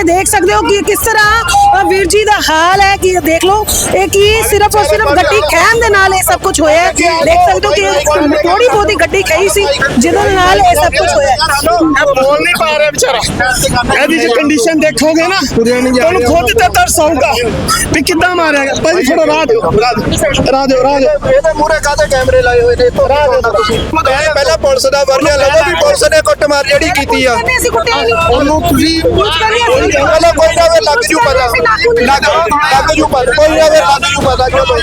ਇਹ ਦੇਖ ਸਕਦੇ ਹੋ ਕਿ ਕਿਸ ਤਰ੍ਹਾਂ ਅ, ਵੀਰ ਜੀ ਦਾ ਹਾਲ ਹੈ ਕਿ ਦੇਖ ਲਓ ਇਹ ਕੀ ਸਿਰਫ ਔਰ ਸਿਰਫ ਗੱਡੀ ਖੈਮ ਦੇ ਨਾਲ ਇਹ ਸਭ ਕੁਝ ਹੋਇਆ ਹੈ। ਦੇਖ ਸਕਦੇ ਹੋ ਕਿ ਥੋੜੀ ਬਹੁਤੀ ਗੱਡੀ ਖਈ ਸੀ ਜਿਹਦੇ ਨਾਲ ਇਹ ਸਭ ਕੁਝ ਹੋਇਆ ਹੈ। ਬੋਲ ਨਹੀਂ ਪਾ ਰਿਹਾ ਵਿਚਾਰਾ ਇਹਦੀ ਜੇ ਕੰਡੀਸ਼ਨ ਦੇਖੋਗੇ ਨਾ ਤੁਹਾਨੂੰ ਖੁਦ ਤੇ ਤਰਸ ਆਊਗਾ ਵੀ ਕਿੱਦਾਂ ਮਾਰਿਆ ਗਿਆ। ਭਾਈ ਥੋੜਾ ਰਾਹ ਦਿਓ। ਰਾਹ ਦਿਓ। ਰਾਹ ਦਿਓ ਇਹਦੇ ਮੂਹਰੇ ਕਾਹਦੇ ਕੈਮਰੇ ਲਾਏ ਹੋਏ ਨੇ? ਤੋਂ ਤੁਸੀਂ। ਮੈਂ ਪਹਿਲਾਂ ਪੁਲਿਸ ਦਾ ਵਰਜਾ ਲੱਗਾ ਵੀ ਪੁਲਿਸ ਨੇ ਕੁੱਟਮਾਰ ਜਿਹੜੀ ਕੀਤੀ ਆ। ਕਰਨੇ ਅਸੀਂ ਕੁੱਟਿਆ ਨਹੀਂ ਉਹਨੂੰ ਤੁਸੀਂ ਕੁਝ ਕਰੀਏ ਅਸੀਂ ਪਹਿਲਾਂ ਕੋਈ ਨਾ ਵੇ ਲੱਗ ਜੂ ਪਤਾ ਲੱਗ ਲੱਗ ਜੂ ਪਤਾ ਕੋਈ ਨਾ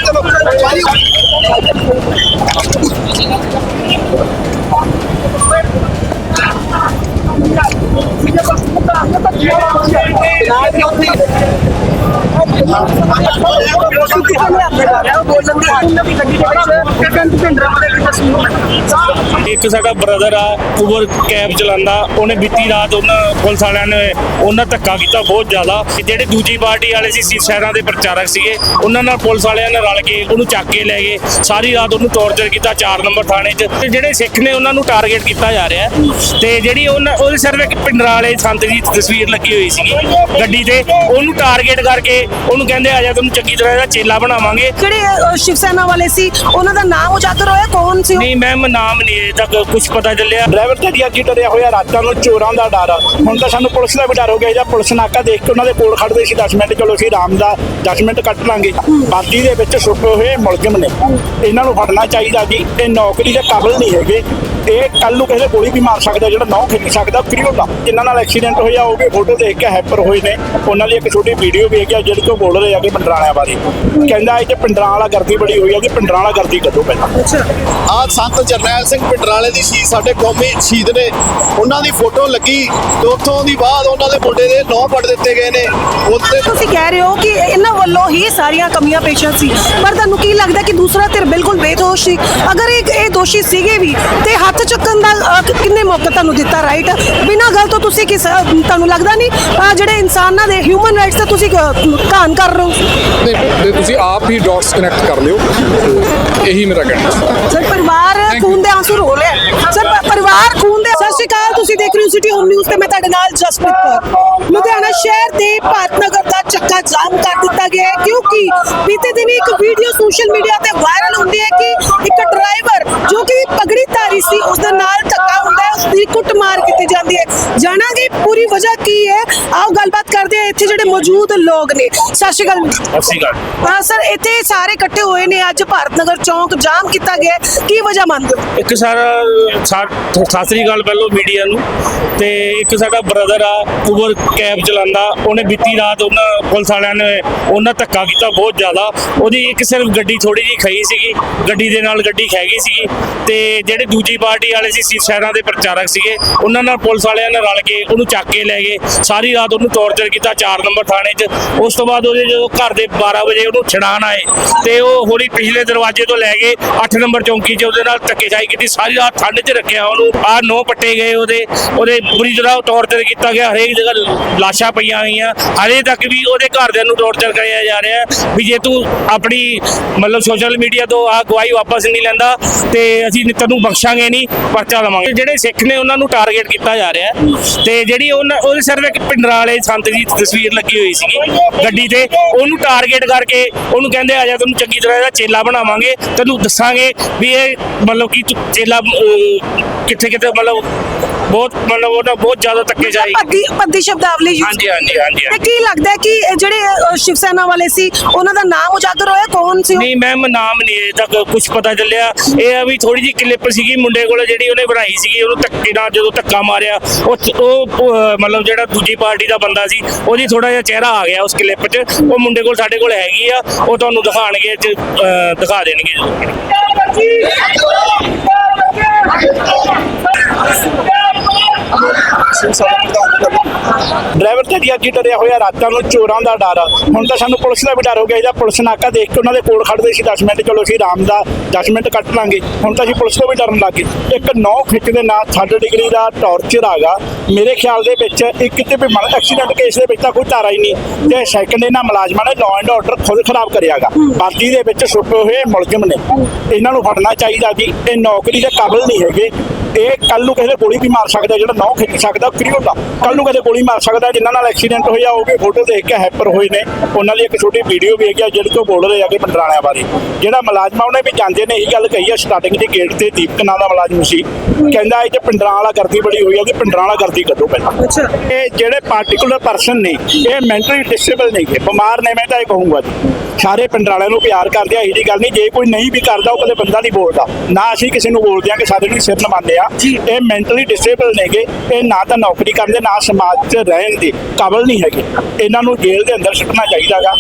ਵੇ ਇੱਕ ਸਾਡਾ ਬ੍ਰਦਰ ਆ ਉਬਰ ਕੈਬ ਚਲਾਉਂਦਾ, ਉਹਨੇ ਬੀਤੀ ਰਾਤ ਉਹਨਾਂ ਪੁਲਿਸ ਵਾਲਿਆਂ ਨੇ ਉਹਨਾਂ ਧੱਕਾ ਕੀਤਾ ਬਹੁਤ ਜ਼ਿਆਦਾ। ਜਿਹੜੇ ਦੂਜੀ ਪਾਰਟੀ ਵਾਲੇ ਸੀ ਸ਼ਹਿਰਾਂ ਦੇ ਪ੍ਰਚਾਰਕ ਸੀਗੇ, ਉਹਨਾਂ ਨਾਲ ਪੁਲਿਸ ਵਾਲਿਆਂ ਨੇ ਰਲ ਕੇ ਉਹਨੂੰ ਚੱਕ ਕੇ ਲੈ ਗਏ। ਸਾਰੀ ਰਾਤ ਉਹਨੂੰ ਟੌਰਚਰ ਕੀਤਾ 4 ਨੰਬਰ ਥਾਣੇ 'ਚ। ਤੇ ਜਿਹੜੇ ਸਿੱਖ ਨੇ ਉਹਨਾਂ ਨੂੰ ਟਾਰਗੇਟ ਕੀਤਾ ਜਾ ਰਿਹਾ ਤੇ ਜਿਹੜੀ ਉਹਨਾਂ ਉਹਦੇ ਸਿਰਫ ਇੱਕ ਪਿੰਡਰਾ ਵਾਲੇ ਸੰਤ ਦੀ ਤਸਵੀਰ ਲੱਗੀ ਹੋਈ ਸੀਗੀ ਗੱਡੀ ਤੇ। ਉਹਨੂੰ ਟਾਰਗੇਟ ਕਰਕੇ ਉਹਨੂੰ ਕਹਿੰਦੇ ਆ ਜਾ ਤੈਨੂੰ ਚੰਗੀ ਤਰ੍ਹਾਂ ਇਹਦਾ ਚੇਲਾ ਬਣਾਵਾਂਗੇ। ਜਿਹੜੇ ਅ, ਸ਼ਿਵ ਸੈਨਾ ਵਾਲੇ ਸੀ? ਉਹਨਾਂ ਦਾ ਨਾਮ ਉਜਾਗਰ ਹੋਇਆ? ਕੌਣ ਸੀ ਉਹ? ਨਹੀਂ ਮੈਮ ਨਾਮ ਨਹੀਂ ਅਜੇ ਤੱਕ ਕੁਝ ਪਤਾ ਚੱਲਿਆ। ਡਰਾਈਵਰ ਤੇ ਜੀ ਅੱਜ ਹੀ ਡਰਿਆ ਹੋਇਆ ਰਾਤਾਂ ਨੂੰ ਚੋਰਾਂ ਦਾ ਡਰ। ਆ ਹੁਣ ਤਾਂ ਸਾਨੂੰ ਪੁਲਿਸ ਦਾ ਵੀ ਡਰ ਹੋ ਗਿਆ। ਜਾਂ ਪੁਲਿਸ ਨਾਕਾ ਦੇਖ ਕੇ ਉਹਨਾਂ ਦੇ ਕੋਲ ਖੜਦੇ ਸੀ। 10 ਮਿੰਟ ਚਲੋ ਅਸੀਂ ਆਰਾਮ ਦਾ 10 ਮਿੰਟ ਕੱਟ ਲਾਂਗੇ। ਬਾਕੀ ਦੇ ਵਿੱਚ ਛੁਪੇ ਹੋਏ ਮੁਲਜ਼ਮ ਨੇ। ਇਹਨਾਂ ਨੂੰ ਫੜਨਾ ਚਾਹੀਦਾ ਜੀ। ਇਹ ਨੌਕਰੀ ਦੇ ਕਾਬਿਲ ਨਹੀਂ ਹੈਗੇ। ਇਹ ਕੱਲ ਨੂੰ ਕਿਸੇ ਦੇ ਗੋਲੀ ਵੀ ਮਾਰ ਸਕਦਾ ਜਿਹੜਾ ਨੌ ਖਿੱਚ ਸਕਦਾ ਕ੍ਰਿਓ ਦਾ ਜਿਨ੍ਹਾਂ ਨਾਲ ਐਕਸੀਡੈਂਟ ਹੋਇਆ ਉਹਗੇ ਫੋਟੋ ਦੇਖ ਕੇ ਹੈਪਰ ਹੋਏ ਨੇ। ਉਹਨਾਂ ਲਈ ਇੱਕ ਛੋਟੀ ਵੀਡੀਓ ਵੇਖ ਗਿਆ ਜਿਹੜੀ ਤੋਂ ਬੋਲ ਰਹੇ ਆ ਕਿ ਪਿੰਡਰਾਲਿਆਂ ਬਾਰੇ ਕਹਿੰਦਾ ਇਹ ਤੇ ਪਿੰਡਰਾਂ ਵਾਲਾ ਗਰਦੀ ਬੜੀ ਹੋਈ ਆ ਕਿ ਪਿੰਡਰਾਂ ਵਾਲਾ ਗਰਦੀ ਕੱਢੋ ਪਹਿਲਾਂ। ਆ ਸੰਤ ਜਰਨੈਲ ਸਿੰਘ ਪਿੰਡਰਾਲੇ ਦੀ ਸ਼ਹੀਦ ਸਾਡੇ ਕੌਮੀ ਸ਼ਹੀਦ ਨੇ। ਉਹਨਾਂ ਦੀ ਫੋਟੋ ਲੱਗੀ। ਤੇ ਉੱਥੋਂ ਦੀ ਬਾਅਦ ਉਹਨਾਂ ਦੇ ਮੁੰਡੇ ਦੇ ਨੌ ਪੜ ਦਿੱਤੇ ਗਏ ਨੇ। ਉੱਤੇ ਤੁਸੀਂ ਕਹਿ ਰਹੇ ਹੋ ਕਿ ਇਹਨਾਂ ਵੱਲੋਂ ਹੀ ਸਾਰੀਆਂ ਕਮੀਆਂ ਪੇਸ਼ਾਂ ਸੀ। ਪਰ ਤੁਹਾਨੂੰ ਕੀ ਲੱਗਦਾ ਕਿ ਦੂਸਰਾ ਧਿਰ ਬਿਲਕੁਲ ਬੇਦੋਸ਼ ਸੀ? ਅਗਰ ਇਹ ਇਹ ਦੋਸ਼ੀ ਸੀਗੇ ਵੀ ਤੇ ਹੱਥ ਚੱਕਣ ਦਾ ਕਿੰਨੇ ਮੌਕਾ ਤੁਹਾਨੂੰ ਦਿੱਤਾ ਰਾਈਟ ਬਿਨਾਂ ਗੱਲ ਤੋਂ ਤੁਸੀਂ ਕਿਸ ਤੁਹਾਨੂੰ ਲੱਗਦਾ ਨਹੀਂ? ਅ, ਜਿਹੜੇ ਇਨਸਾਨਾਂ ਦੇ ਹਿਊਮਨ ਰਾਈਟਸ ਤੇ ਤੁਸੀਂ ਅ, ਘਾਣ ਕਰ ਰਹੇ ਹੋ? ਤੇ ਤੁਸੀਂ ਆਪ ਹੀ ਡਾਟਸ ਕਨੈਕਟ ਕਰ ਲਿਓ। ਤੇ ਇਹੀ ਮੇਰਾ ਕਹਿਣਾ ਸਰ ਪਰਿਵਾਰ ਖੂਨ ਦੇ ਆਂਸੂ ਰੋ ਰਿਹਾ ਸਰ ਪ- ਪਰਿਵਾਰ ਖੂਨ ਸਤਿ ਸ਼੍ਰੀ ਅਕਾਲ, ਤੁਸੀਂ ਦੇਖ ਰਹੇ ਹੋ ਸਿਟੀ ਹੋਮ ਨਿਊਜ਼ ਤੇ ਮੈਂ ਤੁਹਾਡੇ ਨਾਲ ਜਸਪ੍ਰੀਤ ਕੌਰ। ਲੁਧਿਆਣਾ ਸ਼ਹਿਰ ਦੇ ਭਾਰਤ ਨਗਰ ਦਾ ਚੱਕਾ ਜਾਮ ਕਰ ਦਿੱਤਾ ਗਿਆ ਹੈ ਕਿਉਂਕਿ ਬੀਤੇ ਦਿਨੀ ਇੱਕ ਵੀਡੀਓ ਸੋਸ਼ਲ ਮੀਡੀਆ ਤੇ ਵਾਇਰਲ ਹੁੰਦੀ ਹੈ ਕਿ ਇੱਕ ਡਰਾਈਵਰ ਜੋ ਕਿ ਪਗੜੀ ਧਾਰੀ ਸੀ ਉਸ ਦੇ ਨਾਲ ਧੱਕਾ ਹੁੰਦਾ ਹੈ ਉਸ ਦੀ ਕੁੱਟਮਾਰ ਕੀਤੀ ਜਾਂਦੀ ਹੈ। ਜਾਣਾਂਗੇ ਪੂਰੀ ਵਜ੍ਹਾ ਕੀ ਹੈ। ਆਓ ਗੱਲਬਾਤ ਕਰਦੇ ਹਾਂ ਇੱਥੇ ਜਿਹੜੇ ਮੌਜੂਦ ਲੋਕ ਨੇ। ਸਤਿ ਸ਼੍ਰੀ ਅਕਾਲ। ਗੱਲ ਹਾਂ ਸਰ ਇੱਥੇ ਸਾਰੇ ਇਕੱਠੇ ਹੋਏ ਨੇ। ਅੱਜ ਭਾਰਤਨਗਰ ਚੌਂਕ ਜਾਮ ਕੀਤਾ ਗਿਆ ਹੈ। ਕੀ ਵਜ੍ਹਾ ਮੰਨਦੇ ਹੋ? ਇੱਕ ਸਾਰਾ ਸਾ- ਸਤਿ ਸ੍ਰੀ ਅਕਾਲ ਪਹਿਲੋਂ ਮੀਡੀਆ ਨੂੰ। ਤੇ ਇੱਕ ਸਾਡਾ ਬ੍ਰਦਰ ਆ ਉਬਰ ਕੈਬ ਚਲਾਉਂਦਾ। ਉਹਨੇ ਬੀਤੀ ਰਾਤ ਉਹਨਾਂ ਪੁਲਿਸ ਵਾਲਿਆਂ ਨੇ ਉਹਨਾਂ ਧੱਕਾ ਕੀਤਾ ਬਹੁਤ ਜ਼ਿਆਦਾ। ਉਹਦੀ ਇੱਕ ਸਿਰਫ ਗੱਡੀ ਥੋੜੀ ਜਿਹੀ ਖਈ ਸੀਗੀ। ਗੱਡੀ ਦੇ ਨਾਲ ਗੱਡੀ ਖਹਿ ਗਈ ਸੀਗੀ। ਤੇ ਜਿਹੜੇ ਦੂਜੀ ਪਾਰਟੀ ਵਾਲੇ ਸੀ ਸੀ ਸ਼ਹਿਰਾਂ ਦੇ ਪ੍ਰਚਾਰਕ ਸੀਗੇ। ਉਹਨਾਂ ਨਾਲ ਪੁਲਿਸ ਵਾਲਿਆਂ ਨੇ ਰਲ ਕੇ ਉਹਨੂੰ ਚੱਕ ਕੇ ਲੈ ਗਏ। ਸਾਰੀ ਰਾਤ ਉਹਨੂੰ ਟੌਰਚਰ ਕੀਤਾ 4 ਨੰਬਰ ਥਾਣੇ 'ਚ। ਉਸ ਤੋਂ ਬਾਅਦ ਉਹਦੇ ਜਦੋਂ ਘਰ ਦੇ 12 ਵਜੇ ਉਹਨੂੰ ਛਡਾਣ ਆਏ, ਤੇ ਉਹ ਹੋਰੀ ਪਿਛਲੇ ਦਰਵਾਜ਼ੇ ਤੋਂ ਲੈ ਕੇ 8 ਨੰਬਰ ਚੌਂਕੀ 'ਚ ਉਹਦੇ ਨਾਲ ਧੱਕੇਸ਼ਾਹੀ ਕੀਤੀ। ਸਾਰੀ ਰਾਤ ਠੰਡ 'ਚ ਰੱਖਿਆ ਉਹਨੂੰ। ਆਹ ਨੋ ਪੱਟੇ ਗਏ ਉਹਦੇ। ਉਹਦੇ ਬੁਰੀ ਤਰ੍ਹਾਂ ਟੌਰਚਰ ਕੀਤਾ ਗਿਆ। ਹਰੇਕ ਜਗ੍ਹਾ ਲਾਸ਼ਾਂ ਪਈਆਂ ਹੋਈਆਂ। ਹਲੇ ਤੱਕ ਵੀ ਉਹਦੇ ਘਰਦਿਆਂ ਨੂੰ ਟੌਰਚਰ ਕਰਿਆ ਜਾ ਰਿਹਾ। ਵੀ ਜੇ ਤੂੰ ਆਪਣੀ ਮਤਲਬ ਸੋਸ਼ਲ ਮੀਡੀਆ ਤੋਂ ਆਹ ਗਵਾਹੀ ਵਾਪਸ ਨਹੀਂ ਲੈਂਦਾ, ਤੇ ਅਸੀਂ ਤੈਨੂੰ ਬਖਸ਼ਾਂਗੇ ਨਹੀਂ, ਪਰਚਾ ਲਵਾਂਗੇ। ਜਿਹੜੇ ਸਿੱਖ ਨੇ ਉਹਨਾਂ ਨੂੰ ਟਾਰਗੇਟ ਕੀਤਾ ਜਾ ਰਿਹਾ ਹੈ। ਤੇ ਜਿਹੜੀ ਉਹਨਾਂ ਉਹਦੇ ਸਿਰਫ ਇੱਕ ਪਿੰਡਰਾ ਵਾਲੇ ਸੰਤ ਦੀ ਤਸਵੀਰ ਲੱਗੀ ਹੋਈ ਸੀਗੀ ਗੱਡੀ ਤੇ। ਉਹਨੂੰ ਟਾਰਗੇਟ ਕਰਕੇ ਉਹਨੂੰ ਕਹਿੰਦੇ ਆ ਜਾ ਤੈਨੂੰ ਚੰਗੀ ਤਰ੍ਹਾਂ ਇਹਦਾ ਚੇਲਾ ਬਣਾਵਾਂਗੇ ਤੈਨੂੰ ਦੱਸਾਂਗੇ ਵੀ ਇਹ ਮਤਲਬ ਕਿ ਚੇਲਾ ਕਿੱਥੇ ਕਿੱਥੇ ਮਤਲਬ ਬਹੁਤ ਮਤਲਬ ਉਹਦਾ ਬਹੁਤ ਜ਼ਿਆਦਾ ਧੱਕੇ ਜਾਈ। ਪੱਦੀ ਪੱਦੀ ਸ਼ਬਦਾਵਲੀ use ਹਾਂਜੀ ਹਾਂਜੀ ਹਾਂਜੀ ਤੇ ਕੀ ਲੱਗਦਾ ਹੈ ਕਿ ਜਿਹੜੇ ਸ਼ਿਵ ਸੈਨਾ ਵਾਲੇ ਸੀ ਉਹਨਾਂ ਦਾ ਨਾਮ ਉਜਾਗਰ ਹੋਇਆ? ਕੌਣ ਸੀ? ਨਹੀਂ ਮੈਮ ਨਾਮ ਨਹੀਂ ਅਜੇ ਤੱਕ ਕੁਝ ਪਤਾ ਚੱਲਿਆ। ਇਹ ਆ ਵੀ ਥੋੜੀ ਜਿਹੀ ਕਲਿੱਪ ਸੀਗੀ ਮੁੰਡੇ ਕੋਲ ਜਿਹੜੀ ਉਹਨੇ ਬਣਾਈ ਸੀਗੀ ਉਹਨੂੰ ਧੱਕੇ ਨਾਲ ਜਦੋਂ ਧੱਕਾ ਮਾਰਿਆ, ਉਹ ਉਹ ਮਤਲਬ ਜਿਹੜਾ ਦੂਜੀ ਪਾਰਟੀ ਦਾ ਬੰਦਾ ਸੀ, ਉਹਦੀ ਥੋੜਾ ਜਿਹਾ ਚਿਹਰਾ ਆ ਗਿਆ ਉਸ ਕਲਿੱਪ 'ਚ। ਉਹ ਮੁੰਡੇ ਕੋਲ ਸਾਡੇ ਕੋਲ ਹੈਗੀ ਆ, ਉਹ ਤੁਹਾਨੂੰ ਦਿਖਾਣਗੇ ਚ ਡਰਾਈਵਰ ਤੇ ਅੱਜ ਡਰਿਆ ਹੋਇਆ ਰਾਤਾਂ ਨੂੰ ਚੋਰਾਂ ਦਾ ਡਰ। ਹੁਣ ਤਾਂ ਸਾਨੂੰ ਪੁਲਿਸ ਦਾ ਵੀ ਡਰ ਹੋ ਗਿਆ ਜਾਂ ਪੁਲਿਸ ਨਾਕਾ ਦੇਖ ਕੇ ਉਹਨਾਂ ਦੇ ਕੋਲ ਖੜਦੇ ਸੀ 10 ਮਿੰਟ ਚਲੋ ਅਸੀਂ ਆਰਾਮ ਦਾ 10 ਮਿੰਟ ਕੱਟ ਲਾਂਗੇ। ਹੁਣ ਤਾਂ ਅਸੀਂ ਪੁਲਿਸ ਤੋਂ ਵੀ ਡਰਨ ਲੱਗ ਗਏ। ਇੱਕ ਨੌ ਖਿੱਚ ਦੇ ਨਾਲ 3 ਡਿਗਰੀ ਦਾ ਟੌਰਚਰ ਆਗਾ ਮੇਰੇ ਖਿਆਲ ਦੇ ਵਿੱਚ ਇੱਕ ਤੇ ਵੀ ਮਨ ਐਕਸੀਡੈਂਟ ਕੇਸ ਦੇ ਵਿੱਚ ਤਾਂ ਕੋਈ ਧਾਰਾ ਹੀ ਨਹੀਂ। ਤੇ ਸੈਕੰਡ ਇਹਨਾਂ ਮੁਲਾਜ਼ਮਾਂ ਨੇ ਲਾਅ ਐਂਡ ਆਰਡਰ ਖੁਦ ਖਰਾਬ ਕਰਿਆਗਾ ਬਾਕੀ ਦੇ ਵਿੱਚ ਛੁਪੇ ਹੋਏ ਮੁਲਜ਼ਮ ਨੇ। ਇਹਨਾਂ ਨੂੰ ਫੜਨਾ ਚਾਹੀਦਾ ਜੀ। ਇਹ ਨੌਕਰੀ ਦੇ ਕਾਬਿਲ ਨਹੀਂ ਹੈਗੇ। ਇਹ ਕੱਲ ਨੂੰ ਕਿਸੇ ਦੇ ਗੋਲੀ ਵੀ ਮਾਰ ਸਕਦਾ ਜਿਹੜਾ ਨੌ ਖਿੱਚ ਸਕਦਾ ਕ੍ਰਿਓ ਦਾ ਕੱਲ ਨੂੰ ਕਿਸੇ ਗੋਲੀ ਮਾਰ ਸਕਦਾ ਜਿਨ੍ਹਾਂ ਨਾਲ ਐਕਸੀਡੈਂਟ ਹੋਇਆ ਉਹ ਵੀ ਫੋਟੋ ਦੇਖ ਕੇ ਹੈਪਰ ਹੋਏ ਨੇ। ਉਹਨਾਂ ਦੀ ਇੱਕ ਛੋਟੀ ਵੀਡੀਓ ਵੀ ਹੈਗੀ ਆ ਜਿਹੜੀ ਤੋਂ ਬੋਲ ਰਹੇ ਆ ਕਿ ਪੰਡਰਾਣਿਆਂ ਬਾਰੇ। ਜਿਹੜਾ ਮੁਲਾਜ਼ਮ ਉਹਨੇ ਵੀ ਜਾਂਦੇ ਨੇ ਇਹੀ ਗੱਲ ਕਹੀ ਆ ਸਟਾਰਟਿੰਗ ਦੇ ਗੇਟ ਤੇ ਦੀਪਕ ਨਾਂ ਦਾ ਮੁਲਾਜ਼ਮ ਸੀ। ਕਹਿੰਦਾ ਇਹ ਚ ਪਿੰਡਰਾਂ ਵਾਲਾ ਗਰਦੀ ਬੜੀ ਹੋਈ ਆ ਉਹਦੀ ਪਿੰਡਰਾਂ ਵਾਲਾ ਗਰਦੀ ਕੱਢੋ ਪਹਿਲਾਂ। ਅੱਛਾ। ਇਹ ਜਿਹੜੇ ਪਾਰਟਿਕੂਲਰ ਪਰਸਨ ਨੇ ਇਹ ਮੈਂਟਲੀ ਡਿਸੇਬਲ ਨਹੀਂ ਗੇ ਬਿਮਾਰ ਨੇ ਮੈਂ ਤਾਂ ਇਹ ਕਹੂੰਗਾ ਜੀ। ਸਾਰੇ ਪਿੰਡ ਵਾਲਿਆਂ ਨੂੰ ਪਿਆਰ ਕਰਦੇ ਆ ਇਹੀ ਗੱਲ ਨਹੀਂ। ਜੇ ਕੋਈ ਨਹੀਂ ਵੀ ਕਰਦਾ ਉਹ ਕਦੇ ਬੰਦਾ ਨਹੀਂ ਬੋਲਦਾ। ਨਾ ਅਸੀਂ ਕਿਸੇ ਨੂੰ ਬੋਲਦੇ ਆ ਕਿ ਸਾਡੇ ਨੂੰ ਸਿਰ ਨਵਾਉਂਦੇ ਆ। ਇਹ ਮੈਂਟਲੀ ਡਿਸੇਬਲ ਨੇਗੇ। ਇਹ ਨਾ ਤਾਂ ਨੌਕਰੀ ਕਰਦੇ ਨਾ ਸਮਾਜ 'ਚ ਰਹਿਣ ਦੇ ਕਾਬਲ ਨਹੀਂ ਹੈਗੇ। ਇਹਨਾਂ ਨੂੰ ਜੇਲ੍ਹ ਦੇ ਅੰਦਰ ਸੁੱਟਣਾ ਚਾਹੀਦਾਗਾ।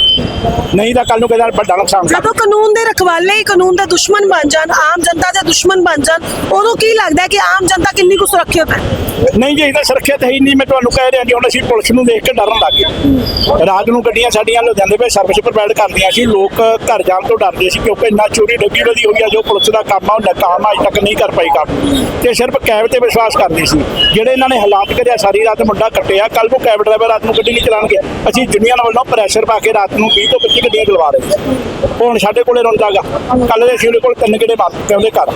ਨਹੀਂ ਤਾਂ ਕੱਲ ਨੂੰ ਕਿਸੇ ਦਾ ਵੱਡਾ ਨੁਕਸਾਨ ਜਦੋਂ ਕਾਨੂੰਨ ਦੇ ਰਖਵਾਲੇ ਹੀ ਕਾਨੂੰਨ ਦੇ ਦੁਸ਼ਮਣ ਬਣ ਜਾਣ ਆਮ ਜਨਤਾ ਦੇ ਦੁਸ਼ਮਣ ਬਣ ਜਾਣ ਉਦੋਂ ਕੀ ਲੱਗਦਾ ਕਿ ਆਮ ਜਨਤਾ ਕਿੰਨੀ ਕੁ ਸੁਰੱਖਿਅਤ ਹੈ? ਨਹੀਂ ਜੀ ਇਹਦਾ ਸੁਰੱਖਿਅਤ ਹੈ ਹੀ ਨਹੀਂ ਮੈਂ ਤੁਹਾਨੂੰ ਕਹਿ ਰਿਹਾ ਜੀ ਹੁਣ ਅਸੀਂ ਪੁਲਿਸ ਨੂੰ ਦੇਖ ਕੇ ਡਰਨ ਲੱਗ ਗਏ। ਰਾਤ ਨੂੰ ਗੱਡੀਆਂ ਸਾਡੀਆਂ ਲੁਧਿਆਣੇ ਵਿੱਚ ਸਰਵਿਸ ਪ੍ਰੋਵਾਈਡ ਕਰਦੀਆਂ ਸੀ ਲੋਕ ਘਰ ਜਾਣ ਤੋਂ ਡਰਦੇ ਸੀ ਕਿਉਂਕਿ ਇੰਨਾ ਚੋਰੀ ਡੱਗੀ ਵਧੀ ਹੋਈ ਆ ਜੋ ਪੁਲਿਸ ਦਾ ਕੰਮ ਆ ਉਹ ਨਕਾਮ ਅਜੇ ਤੱਕ ਨਹੀਂ ਕਰ ਪਾਈ ਕੰਮ। ਤੇ ਸਿਰਫ ਕੈਬ ਤੇ ਵਿਸ਼ਵਾਸ ਕਰਦੇ ਸੀ। ਜਿਹੜੇ ਇਹਨਾਂ ਨੇ ਹਾਲਾਤ ਕਰਿਆ ਸਾਰੀ ਰਾਤ ਮੁੰਡਾ ਕੱਟਿਆ। ਕੱਲ ਨੂੰ ਕੈਬ ਡਰਾਈਵਰ ਰਾਤ ਨੂੰ ਗੱਡੀ ਨਹੀਂ ਚਲਾਉਣਗੇ। ਅਸੀਂ ਯੂਨੀਅਨ ਵੱਲੋਂ ਪ੍ਰੈਸ਼ਰ ਪਾ ਕੇ ਰਾਤ ਨੂੰ 20 ਤੋਂ 25 ਗੱਡੀਆਂ ਚਲਵਾ ਰਹੇ ਹੁਣ ਸਾਡੇ ਕੋਲੇ ਰੋਂਦਾਗਾ ਕੱਲ ਦੇ ਅਸੀਂ ਉਹਦੇ ਕੋਲ ਤਿੰਨ ਕਿਹੜੇ ਮਾਰ ਕੇ ਉਹਦੇ ਘਰ।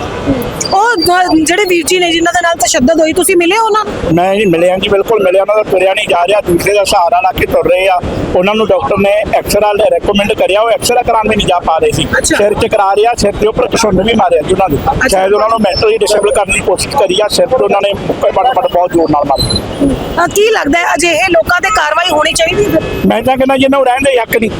ਉਹ ਜਿਹੜੇ ਵੀਰ ਜੀ ਨੇ ਜਿਨ੍ਹਾਂ ਦੇ ਨਾਲ ਤਸ਼ੱਦਦ ਹੋਈ ਤੁਸੀਂ ਮਿਲੇ ਉਹਨਾਂ ਨੂੰ? ਮੈਂ ਜੀ ਮਿਲਿਆ ਜੀ ਬਿਲਕੁਲ ਮਿਲਿਆ ਉਹਨਾਂ ਦਾ ਤੁਰਿਆ ਨਹੀਂ ਜਾ ਰਿਹਾ। ਦੂਸਰੇ ਦਾ ਸਹਾਰਾ ਲਾ ਕੇ ਤੁਰ ਰਹੇ ਆ। ਉਹਨਾਂ ਨੂੰ ਡਾਕਟਰ ਨੇ ਐਕਸਰਾ ਰეკਮੈਂਡ ਕਰਿਆ। ਉਹ ਐਕਸਰਾ ਕਰਾਉਣ ਵੀ ਨਹੀਂ ਜਾ ਪਾ ਰਹੇ ਸੀ। ਸਿਰ ਚ ਕਰਾ ਰਿਹਾ ਸਿਰ ਦੇ ਉੱਪਰ ਕਸੁੰਨ ਵੀ ਮਾਰਿਆ ਜੀ ਉਹਨਾਂ ਨੇ। ਸ਼ਾਇਦ ਉਹਨਾਂ ਨੂੰ ਮੈਂਟਲੀ ਡਿਸੇਬਲ ਕਰਨ ਦੀ ਕੋਸ਼ਿਸ਼ ਕਰੀ ਆ। ਸਿਰ ਤੇ ਉਹਨਾਂ ਨੇ ਬੜ ਬੜ ਬਹੁਤ ਜ਼ੋਰ ਨਾਲ ਮਾਰਿਆ ਅ, ਕੀ ਲੱਗਦਾ ਹੈ ਅਜਿਹੇ ਲੋਕਾਂ ਤੇ ਕਾਰਵਾਈ ਹੋਣੀ ਚਾਹੀਦੀ ਹੈ? ਮੈਂ ਤਾਂ ਕਹਿੰਦਾ ਜਿਹਨਾਂ ਨੂੰ ਰਹਿਣ ਦੇ ਹੱਕ ਨਹੀਂ।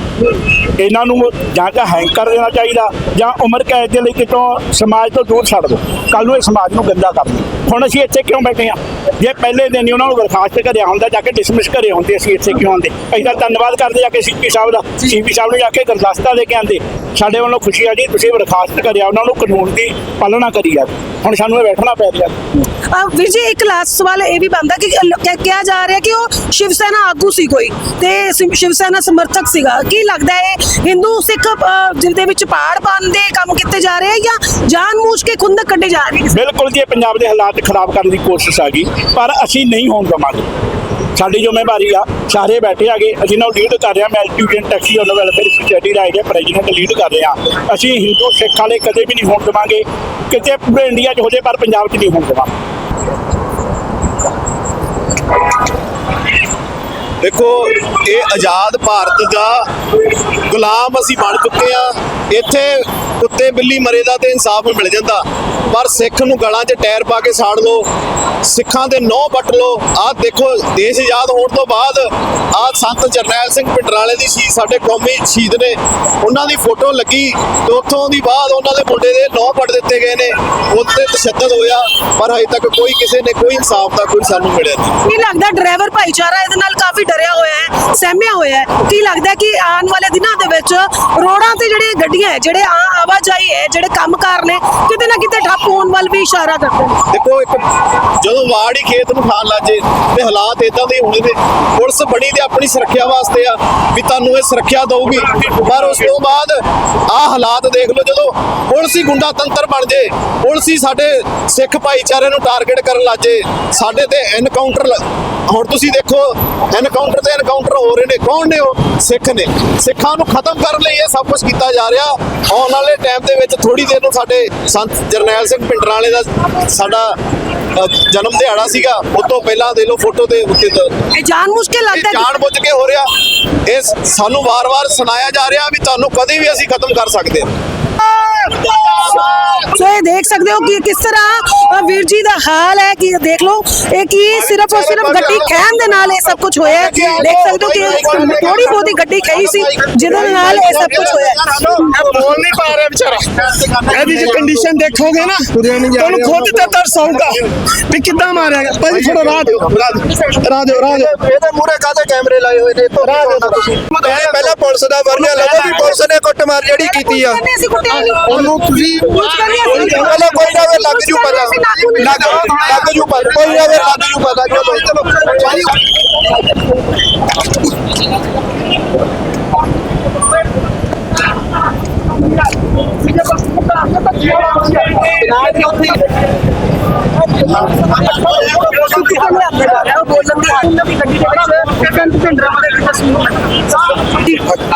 ਇਹਨਾਂ ਨੂੰ ਜਾਂ ਤਾਂ ਹੈਂਗ ਕਰ ਦੇਣਾ ਚਾਹੀਦਾ ਜਾਂ ਉਮਰ ਕੈਦ ਦੇ ਲਈ ਕਿਤੋਂ ਸਮਾਜ ਤੋਂ ਦੂਰ ਛੱਡ ਦੋ ਕੱਲ ਨੂੰ ਇਹ ਸਮਾਜ ਨੂੰ ਗੰਦਾ ਕਰ ਹੁਣ ਅਸੀਂ ਇੱਥੇ ਕਿਉਂ ਬੈਠੇ ਆ ਜੇ ਪਹਿਲੇ ਦਿਨ ਹੀ ਉਹਨਾਂ ਨੂੰ ਦਰਖਾਸਤ ਕਰਿਆ ਹੁੰਦਾ, ਜਾ ਕੇ ਡਿਸਮਿਸ ਕਰੇ ਹੁੰਦੇ ਅਸੀਂ ਇੱਥੇ ਕਿਉਂ ਆਉਂਦੇ? ਅਸੀਂ ਤਾਂ ਧੰਨਵਾਦ ਕਰਦੇ ਜਾ ਕੇ ਸੀਪੀ ਸਾਹਿਬ ਦਾ। ਸੀਪੀ ਸਾਹਿਬ ਨੂੰ ਜਾ ਕੇ ਗੁਰਦਸਤਾ ਦੇ ਕੇ ਆਂਦੇ ਸਾਡੇ ਵੱਲੋਂ ਖੁਸ਼ੀ ਆ ਜੀ, ਤੁਸੀਂ ਦਰਖਾਸਤ ਕਰਿਆ, ਉਹਨਾਂ ਨੂੰ ਕਾਨੂੰਨ ਦੀ ਪਾਲਣਾ ਕਰੀ ਆ ਹੁਣ ਸਾਨੂੰ ਇਹ ਬੈਠਣਾ ਪੈ ਰਿਹਾ। ਵੀਰ ਜੀ, ਇੱਕ ਲਾਸਟ ਸਵਾਲ ਇਹ ਵੀ ਬਣਦਾ ਕਿ ਕਿਹਾ- ਜਾ ਰਿਹਾ ਕਿ ਉਹ ਸ਼ਿਵ ਸੈਨਾ ਆਗੂ ਸੀ ਕੋਈ ਤੇ ਸ਼ਿਵ ਸੈਨਾ ਸਮਰਥਕ ਸੀਗਾ। ਕੀ ਲੱਗਦਾ ਹੈ ਹਿੰਦੂ ਸਿੱਖ ਜਿਹਦੇ ਵਿੱਚ ਪਾੜ ਪਾਉਣ ਦੇ ਕੰਮ ਕੀਤੇ ਜਾ ਰਹੇ ਆ ਜਾਂ ਜਾਣਬੁੱਝ ਕੇ ਖੁੰਦਕ ਕੱਢੇ ਜਾ ਬਿਲਕੁਲ ਜੀ, ਇਹ ਪੰਜਾਬ ਦੇ ਹਾਲਾਤ ਖਰਾਬ ਕਰਨ ਦੀ ਕੋਸ਼ਿਸ਼ ਆ ਗਈ, ਪਰ ਅਸੀਂ ਨਹੀਂ ਹੋਣ ਦਵਾਂਗੇ। ਸਾਡੀ ਜ਼ਿੰਮੇਵਾਰੀ ਆ, ਸਾਰੇ ਬੈਠੇ ਆਗੇ ਅਸੀਂ ਨਾਲ ਲੀਡ ਕਰ ਰਹੇ ਹਾਂ, ਮੈਂ ਸਟੂਡੈਂਟ ਟੈਕਸੀ ਉਹਨਾਂ ਵੈਲਫੇਅਰ ਸੁਸਾਇਟੀ ਰਾਏ ਆਈਡੀਆ ਪ੍ਰੈਜ਼ੀਡੈਂਟ ਲੀਡ ਕਰ ਰਹੇ ਹਾਂ। ਅਸੀਂ ਹਿੰਦੂ ਸਿੱਖ ਵਾਲੇ ਕਦੇ ਵੀ ਨਹੀਂ ਹੋਣ ਦਵਾਂਗੇ, ਕਿਤੇ ਪੂਰੇ ਇੰਡੀਆ 'ਚ ਹੋ ਜੇ ਪਰ ਪੰਜਾਬ 'ਚ ਨਹੀਂ ਹੋਣ ਦਵਾਂਗੇ। ਦੇਖੋ, ਇਹ ਆਜ਼ਾਦ ਭਾਰਤ ਦਾ ਗੁਲਾਮ ਅਸੀਂ ਬਣ ਚੁੱਕੇ ਆ ਇੱਥੇ ਕੁੱਤੇ ਬਿੱਲੀ ਮਰੇ ਦਾ ਤੇ ਇਨਸਾਫ ਮਿਲ ਜਾਂਦਾ। ਪਰ ਸਿੱਖ ਨੂੰ ਗਲਾਂ 'ਚ ਟਾਇਰ ਪਾ ਕੇ ਸਾੜ ਲੋ ਸਿੱਖਾਂ ਦੇ ਨੌ ਵੱਟ ਲਓ। ਆਹ ਦੇਖੋ, ਦੇਸ਼ ਆਜ਼ਾਦ ਹੋਣ ਤੋਂ ਬਾਅਦ ਆਹ ਸੰਤ ਜਰਨੈਲ ਸਿੰਘ ਪਿੰਡਰਾਲੇ ਦੀ ਸ਼ਹੀਦ, ਸਾਡੇ ਕੌਮੀ ਸ਼ਹੀਦ ਨੇ ਉਹਨਾਂ ਦੀ ਫੋਟੋ ਲੱਗੀ। ਤੇ ਉੱਥੋਂ ਦੀ ਬਾਅਦ ਉਹਨਾਂ ਦੇ ਮੁੰਡੇ ਦੇ ਨੌ ਵੱਟ ਦਿੱਤੇ ਗਏ ਨੇ। ਉੱਤੇ ਤਸ਼ੱਦਦ ਹੋਇਆ, ਪਰ ਹਜੇ ਤੱਕ ਕੋਈ ਕਿਸੇ ਨੇ, ਕੋਈ ਇਨਸਾਫ ਦਾ ਕੋਈ ਸਾਨੂੰ ਮਿਲਿਆ ਨਹੀਂ। ਕੀ ਲੱਗਦਾ ਡਰਾਈਵਰ ਭਾਈਚਾਰਾ ਇਹਦੇ ਨਾਲ ਕਾਫੀ ਡਰਿਆ ਹੋਇਆ ਹੈ, ਸਹਿਮਿਆ ਹੋਇਆ ਹੈ? ਕੀ ਲੱਗਦਾ ਕਿ ਆਉਣ ਵਾਲੇ ਦਿਨਾਂ ਦੇ ਵਿੱਚ ਰੋਡਾਂ ਤੇ ਜਿਹੜੇ ਗੱਡੀਆਂ ਜਿਹੜੇ ਆ ਆਵਾਜਾਈ ਹੈ, ਜਿਹੜੇ ਕੰਮਕਾਰ ਨੇ, ਕਿਤੇ ਨਾ ਕਿਤੇ ਠੱਪ ਹੋਣ ਵੱਲ ਵੀ ਇਸ਼ਾਰਾ ਕਰਦੇ ਨੇ। ਦੇਖੋ ਇੱਕ ਜਦੋਂ ਵਾੜ ਹੀ ਖੇਤ ਨੂੰ ਖਾਣ ਲੱਜੇ ਤੇ ਹਾਲਾਤ ਇਦਾਂ ਦੇ ਹੋਣੇ ਨੇ, ਪੁਲਿਸ ਬਣੀ ਤੇ ਆਪਣੀ ਸੁਰੱਖਿਆ ਵਾਸਤੇ ਆ ਵੀ ਤੁਹਾਨੂੰ ਇਹ ਸੁਰੱਖਿਆ ਦਊਗੀ। ਪਰ ਉਸ ਤੋਂ ਬਾਅਦ ਆਹ ਹਾਲਾਤ ਦੇਖ ਲਓ ਜਦੋਂ ਪੁਲਿਸ ਹੀ ਗੁੰਡਾ ਤੰਤਰ ਬਣ ਜੇ, ਪੁਲਿਸ ਹੀ ਸਾਡੇ ਸਿੱਖ ਭਾਈਚਾਰੇ ਨੂੰ ਟਾਰਗੇਟ ਕਰਨ ਲੱਜੇ ਸਾਡੇ ਤੇ ਐਨਕਾਊਂਟਰ ਹੁਣ ਤੁਸੀਂ ਦੇਖੋ ਐਨਕਾਊਂਟਰ ਤੇ ਐਨਕਾਊਂਟਰ ਹੋ ਰਹੇ ਨੇ। ਕੌਣ ਨੇ ਉਹ? ਸਿੱਖ ਨੇ। ਸਿੱਖਾਂ ਨੂੰ ਖਤਮ ਕਰਨ ਲਈ ਇਹ ਸਭ ਕੁਝ ਕੀਤਾ ਜਾ ਰਿਹਾ। ਆਉਣ ਵਾਲੇ ਟਾਈਮ ਦੇ ਵਿੱਚ ਥੋੜੀ ਦੇਰ ਨੂੰ ਸਾਡੇ ਸੰਤ ਜਰਨੈਲ ਸਿੰਘ ਪਿੰਡਰਾਲੇ ਦਾ ਸਾਡਾ ਜਨਮ ਦਿਹਾੜਾ ਸੀਗਾ ਉਸ ਤੋਂ ਪਹਿਲਾਂ ਦੇ ਲਓ ਫੋਟੋ ਦੇ ਉੱਤੇ ਤਾਂ। ਇਹ ਕੇ ਇਹ ਲੱਗਦਾ ਜਾਣ ਬੁੱਝ ਕੇ ਹੋ ਰਿਹਾ। ਇਹ ਸਾਨੂੰ ਵਾਰ-ਵਾਰ ਸੁਣਾਇਆ ਜਾ ਰਿਹਾ ਵੀ ਤੁਹਾਨੂੰ ਕਦੇ ਵੀ ਅਸੀਂ ਖਤਮ ਕਰ ਸਕਦੇ ਹਾਂ। ਸੋ ਇਹ ਦੇਖ ਸਕਦੇ ਹੋ ਕਿ ਕਿਸ ਤਰ੍ਹਾਂ ਵੀਰ ਜੀ ਦਾ ਹਾਲ ਹੈ ਕਿ ਦੇਖ ਲਓ ਇਹ ਕੀ ਸਿਰਫ ਔਰ ਸਿਰਫ ਗੱਡੀ ਖੈਨ ਦੇ ਨਾਲ ਇਹ ਸਭ ਕੁਝ ਹੋਇਆ ਹੈ। ਦੇਖ ਸਕਦੇ ਹੋ ਕਿ ਥੋੜੀ ਬਹੁਤੀ ਗੱਡੀ ਖਈ ਸੀ ਜਿਹਦੇ ਨਾਲ ਇਹ ਸਭ ਕੁਝ ਹੋਇਆ ਹੈ। ਬੋਲ ਨਹੀਂ ਪਾ ਰਿਹਾ ਵਿਚਾਰਾ। ਇਹਦੀ ਜੇ ਕੰਡੀਸ਼ਨ ਦੇਖੋਗੇ ਨਾ ਤੁਹਾਨੂੰ ਖੁਦ ਤੇ ਤਰਸ ਆਊਗਾ। ਵੀ ਕਿੱਦਾਂ ਮਾਰਿਆ ਗਿਆ? ਭਾਈ ਥੋੜਾ ਰਾਹ ਦਿਓ। ਰਾਹ ਦਿਓ ਰਾਹ ਦਿਓ। ਇਹਦੇ ਮੂਰੇ ਕਾਦੇ ਕੈਮਰੇ ਲਾਏ ਹੋਏ ਨੇ? ਤੋਂ ਤੁਸੀਂ ਪਹਿਲਾਂ ਪੁਲਿਸ ਦਾ ਵਰਨਿਆ ਲੱਗਾ ਵੀ ਪੁਲਿਸ ਨੇ ਕੁੱਟਮਾਰ ਜਿਹੜੀ ਕੀਤੀ ਆ। ਕਹਿੰਦੇ ਅਸੀਂ ਕੁੱਟਿਆ ਨਹੀਂ ਉਹਨੂੰ ਤੁਸੀਂ ਕਹਿੰਦੇ ਅਸੀਂ ਪਹਿਲਾਂ ਕੋਈ ਨਾ ਫਿਰ ਲੱਗ ਜੂ ਪਤਾ ਲੱਗ ਲੱਗ ਜੂ ਪਤਾ ਕੋਈ ਨਾ ਫਿਰ ਲੱਗ ਜੂ ਪਤਾ ਚਲੋ ਬੋਲਣ ਦੀ ਹੱਦ ਵੀ ਗੱਡੀ ਦੇ ਵਿੱਚ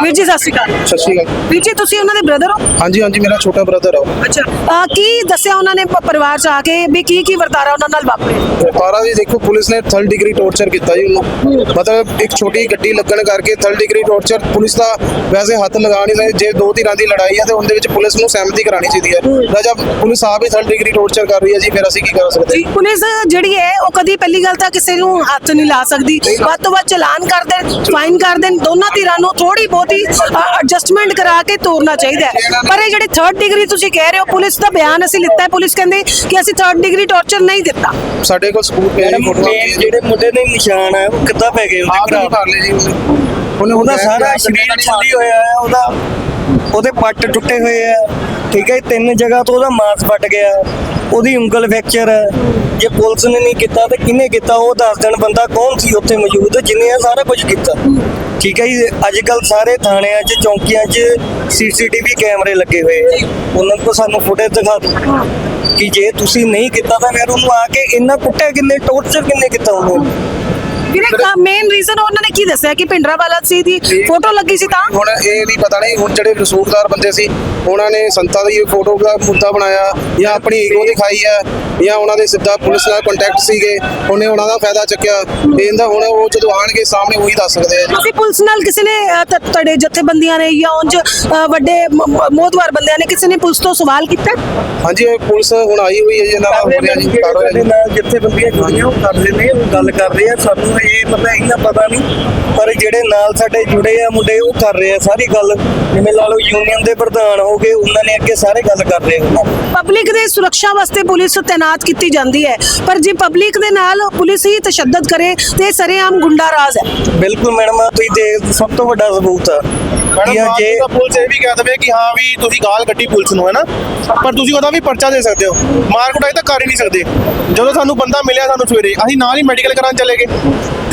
ਵੀਰ ਜੀ ਸਤਿ ਸ਼੍ਰੀ ਅਕਾਲ। ਸਤਿ ਸ਼੍ਰੀ ਅਕਾਲ। ਵੀਰ ਜੀ ਤੁਸੀਂ ਉਹਨਾਂ ਦੇ ਬ੍ਰਦਰ ਹੋ? ਹਾਂਜੀ ਹਾਂਜੀ ਮੇਰਾ ਛੋਟਾ ਬ੍ਰਦਰ ਆ ਉਹ। ਅੱਛਾ ਅਹ ਕੀ ਦੱਸਿਆ ਉਹਨਾਂ ਨੇ ਪ- ਪਰਿਵਾਰ ਚ ਆ ਕੇ ਵੀ ਕੀ ਕੀ ਵਰਤਾਰਾ ਉਹਨਾਂ ਨਾਲ ਵਾਪਰੇ ਤਾਰਾ ਜੀ ਦੇਖੋ ਪੁਲਿਸ ਨੇ 3rd ਡਿਗਰੀ ਟੌਰਚਰ ਕੀਤਾ ਜੀ ਉਹਨੂੰ। ਮਤਲਬ ਇੱਕ ਛੋਟੀ ਗੱਡੀ ਲੱਗਣ ਕਰਕੇ 3rd ਡਿਗਰੀ ਟੌਰਚਰ ਪੁਲਿਸ ਦਾ ਵੈਸੇ ਹੱਥ ਲਗਾ ਨਹੀਂ ਸਕਦੇ ਜੇ ਦੋ ਧਿਰਾਂ ਦੀ ਲੜਾਈ ਹੈ ਤੇ ਉਹਦੇ ਵਿੱਚ ਪੁਲਿਸ ਨੂੰ ਸਹਿਮਤੀ ਕਰਾਣੀ ਚਾਹੀਦੀ ਹੈ। ਜਦ ਪੁਲਿਸ ਆਪ ਹੀ 3rd ਡਿਗਰੀ ਟੌਰਚਰ ਕਰ ਰਹੀ ਹੈ ਜੀ ਫਿਰ ਅਸੀਂ ਕੀ ਕਰ ਸਕਦੇ? ਜੀ ਪੁਲਿਸ ਜਿਹੜੀ ਹੈ ਉਹ ਕਦੀ ਪਹਿਲੀ ਗੱਲ ਤਾਂ ਕਿਸੇ ਨੂੰ ਹੱਥ ਨਹੀਂ ਲਾ ਸਕਦੀ। ਵੱਧ ਤੋਂ ਵੱਧ ਚਲਾਨ ਕਰ ਦੇਣ ਫਾਈਨ ਕਰ ਦੇਣ। ਦੋਨਾਂ ਧਿਰਾਂ ਨੂੰ ਥੋੜੀ ਬਹੁਤੀ ਐਡਜਸਟਮੈਂਟ ਕਰਾ ਕੇ ਤੋਰਨਾ ਚਾਹੀਦਾ ਪਰ ਇਹ ਜਿਹੜੀ 3rd ਡਿਗਰੀ ਤੁਸੀਂ ਕਹਿ ਰਹੇ ਹੋ ਪੁਲਿਸ ਦਾ ਬਿਆਨ ਅਸੀਂ ਲਿੱਤਾ ਹੈ। ਪੁਲਿਸ ਕਹਿੰਦੀ ਕਿ ਅਸੀਂ 3rd ਡਿਗਰੀ ਟੌਰਚਰ ਨਹੀਂ ਦਿੱਤਾ। ਸਾਡੇ ਕੋਲ ਸਬੂਤ ਪਏ ਨੇ ਫੋਟੋਆਂ ਮੇਨ ਜਿਹੜੇ ਮੁੰਡੇ ਦੇ ਨਿਸ਼ਾਨ ਆ ਉਹ ਕਿੱਦਾਂ ਪੈ ਗਏ ਉਹਦੇ ਭਰਾ ਕਰ ਲਏ ਜੀ ਉਹਨੇ ਉਹਨੇ ਉਹਦਾ ਸਾਰਾ ਸਰੀਰ ਛਿੱਲੀ ਹੋਇਆ ਹੈ ਉਹਦਾ ਉਹਦੇ ਪੱਟ ਟੁੱਟੇ ਹੋਏ ਆ। ਠੀਕ ਹੈ ਤਿੰਨ ਜਗ੍ਹਾ ਤੋਂ ਉਹਦਾ ਮਾਸ ਫਟ ਗਿਆ, ਉਹਦੀ ਉਂਗਲ ਫ੍ਰੈਕਚਰ ਹੈ। ਜੇ ਪੁਲਿਸ ਨੇ ਨਹੀਂ ਕੀਤਾ ਤੇ ਕਿਹਨੇ ਕੀਤਾ? ਉਹ ਦੱਸ ਦੇਣ ਬੰਦਾ ਕੌਣ ਸੀ ਉੱਥੇ ਮੌਜੂਦ? ਜਿਹਨੇ ਇਹ ਸਾਰਾ ਕੁਝ ਕੀਤਾ। ਠੀਕ ਹੈ ਜੀ ਅੱਜ ਕੱਲ ਸਾਰੇ ਥਾਣਿਆਂ 'ਚ, ਚੌਂਕੀਆਂ 'ਚ ਸੀਸੀਟੀਵੀ ਕੈਮਰੇ ਲੱਗੇ ਹੋਏ ਆ। ਉਹਨਾਂ ਤੋਂ ਸਾਨੂੰ ਫੁਟੇਜ ਦਿਖਾ ਦਿਓ। ਕਿ ਜੇ ਤੁਸੀਂ ਨਹੀਂ ਕੀਤਾ ਤਾਂ ਫਿਰ ਉਹਨੂੰ ਆ ਕੇ ਇੰਨਾ ਕੁੱਟਿਆ ਕਿੰਨੇ ਟੌਰਚਰ ਕਿੰਨੇ ਕੀਤਾ ਉਹਨੂੰ? ਵੀਰੇ ਮੇਨ ਰੀਜ਼ਨ ਉਹਨਾਂ ਨੇ ਕੀ ਦੱਸਿਆ ਕਿ ਭਿੰਡਰਾ ਵਾਲਾ ਸੀ ਦੀ ਫੋਟੋ ਲੱਗੀ ਸੀ ਤਾਂ? ਹੁਣ ਇਹ ਨਹੀਂ ਪਤਾ ਨਹੀਂ ਹੁਣ ਜਿਹੜੇ ਰਸੂਲਦਾਰ ਬੰਦੇ ਸੀ ਉਹਨਾਂ ਨੇ ਸੰਤਾਂ ਦੀ ਫੋਟੋ ਦਾ ਮੁੱਦਾ ਬਣਾਇਆ ਜਾਂ ਆਪਣੀ ਈਗੋ ਦਿਖਾਈ ਹੈ ਜਾਂ ਉਹਨਾਂ ਦੇ ਸਿੱਧਾ ਪੁਲਿਸ ਨਾਲ ਕੰਟੈਕਟ ਸੀਗੇ ਉਹਨੇ ਉਹਨਾਂ ਦਾ ਫਾਇਦਾ ਚੱਕਿਆ। ਇਹਦਾ ਹੁਣ ਉਹ ਜਦੋਂ ਆਣਗੇ ਸਾਹਮਣੇ ਉਹੀ ਦੱਸ ਸਕਦੇ ਆ ਜੀ। ਤੁਸੀਂ ਪੁਲਿਸ ਨਾਲ ਕਿਸੇ ਨੇ ਤੁਹਾਡੇ ਜਥੇਬੰਦੀਆਂ ਨੇ ਜਾਂ ਉਂਝ ਵੱਡੇ ਮ- ਮ- ਮੋਹਤਵਾਰ ਬੰਦਿਆਂ ਨੇ ਕਿਸੇ ਨੇ ਪੁਲਿਸ ਤੋਂ ਸਵਾਲ ਕੀਤਾ? ਹਾਂਜੀ ਪੁਲਿਸ ਹੁਣ ਆਈ ਹੋਈ ਹੈ ਜੀ ਦਾ ਹੋ ਰਿਹਾ ਜੀ ਕਰ ਰਿਹਾ ਜਿੱਥੇ ਬੰਦੀਆਂ ਜੁੜੀਆਂ ਉਹ ਕਰਦੇ ਨੇ ਉਹ ਗੱਲ ਕਰਦੇ ਆ ਸਾਨੂੰ ਇਹ ਪਤਾ ਇੰਨਾ ਪਤਾ ਨਹੀਂ ਪਰ ਜਿਹੜੇ ਨਾਲ ਸਾਡੇ ਜੁੜੇ ਆ ਮੁੰਡੇ ਉਹ ਕਰ ਰਹੇ ਆ ਸਾਰੀ ਗੱਲ। ਜਿਵੇਂ ਲਾ ਲਓ ਯੂਨੀਅਨ ਦੇ ਪ੍ਰਧਾਨ ਹੋ ਗਏ ਉਹਨਾਂ ਨੇ ਅੱਗੇ ਸਾਰੇ ਗੱਲ ਕਰ ਰਹੇ ਆ। ਪਬਲਿਕ ਦੇ ਸੁਰੱਖਿਆ ਵਾਸਤੇ ਪੁਲਿਸ ਤਾਇਨਾਤ ਕੀਤੀ ਜਾਂਦੀ ਹੈ। ਪਰ ਜੇ ਪਬਲਿਕ ਦੇ ਨਾਲ ਪੁਲਿਸ ਹੀ ਤਸ਼ੱਦਦ ਕਰੇ ਤੇ ਸਰੇਆਮ ਗੁੰਡਾ ਰਾਜ ਹੈ। ਬਿਲਕੁਲ ਮੈਡਮ ਤੁਸੀਂ ਦੇ ਸਭ ਤੋਂ ਵੱਡਾ ਸਬੂਤ ਆ ਆ ਜੇ ਪੁਲਿਸ ਇਹ ਵੀ ਕਹਿ ਦਵੇ ਕਿ ਹਾਂ ਵੀ ਤੁਸੀਂ ਗਾਲ ਕੱਢੀ ਪੁਲਿਸ ਨੂੰ ਹੈ ਨਾ ਪਰ ਤੁਸੀਂ ਉਹਦਾ ਵੀ ਪਰਚਾ ਦੇ ਸਕਦੇ ਹੋ। ਮਾਰ ਕੁਟਾਈ ਤਾਂ ਕਰ ਹੀ ਨਹੀਂ ਸਕਦੇ। ਜਦੋਂ ਸਾਨੂੰ ਬੰਦਾ ਮਿਲਿਆ ਸਾਨੂੰ ਸਵੇਰੇ ਅਸੀਂ ਨਾਲ ਹੀ ਮੈਡੀਕਲ ਕਰਾਉਣ ਚਲੇ ਗਏ।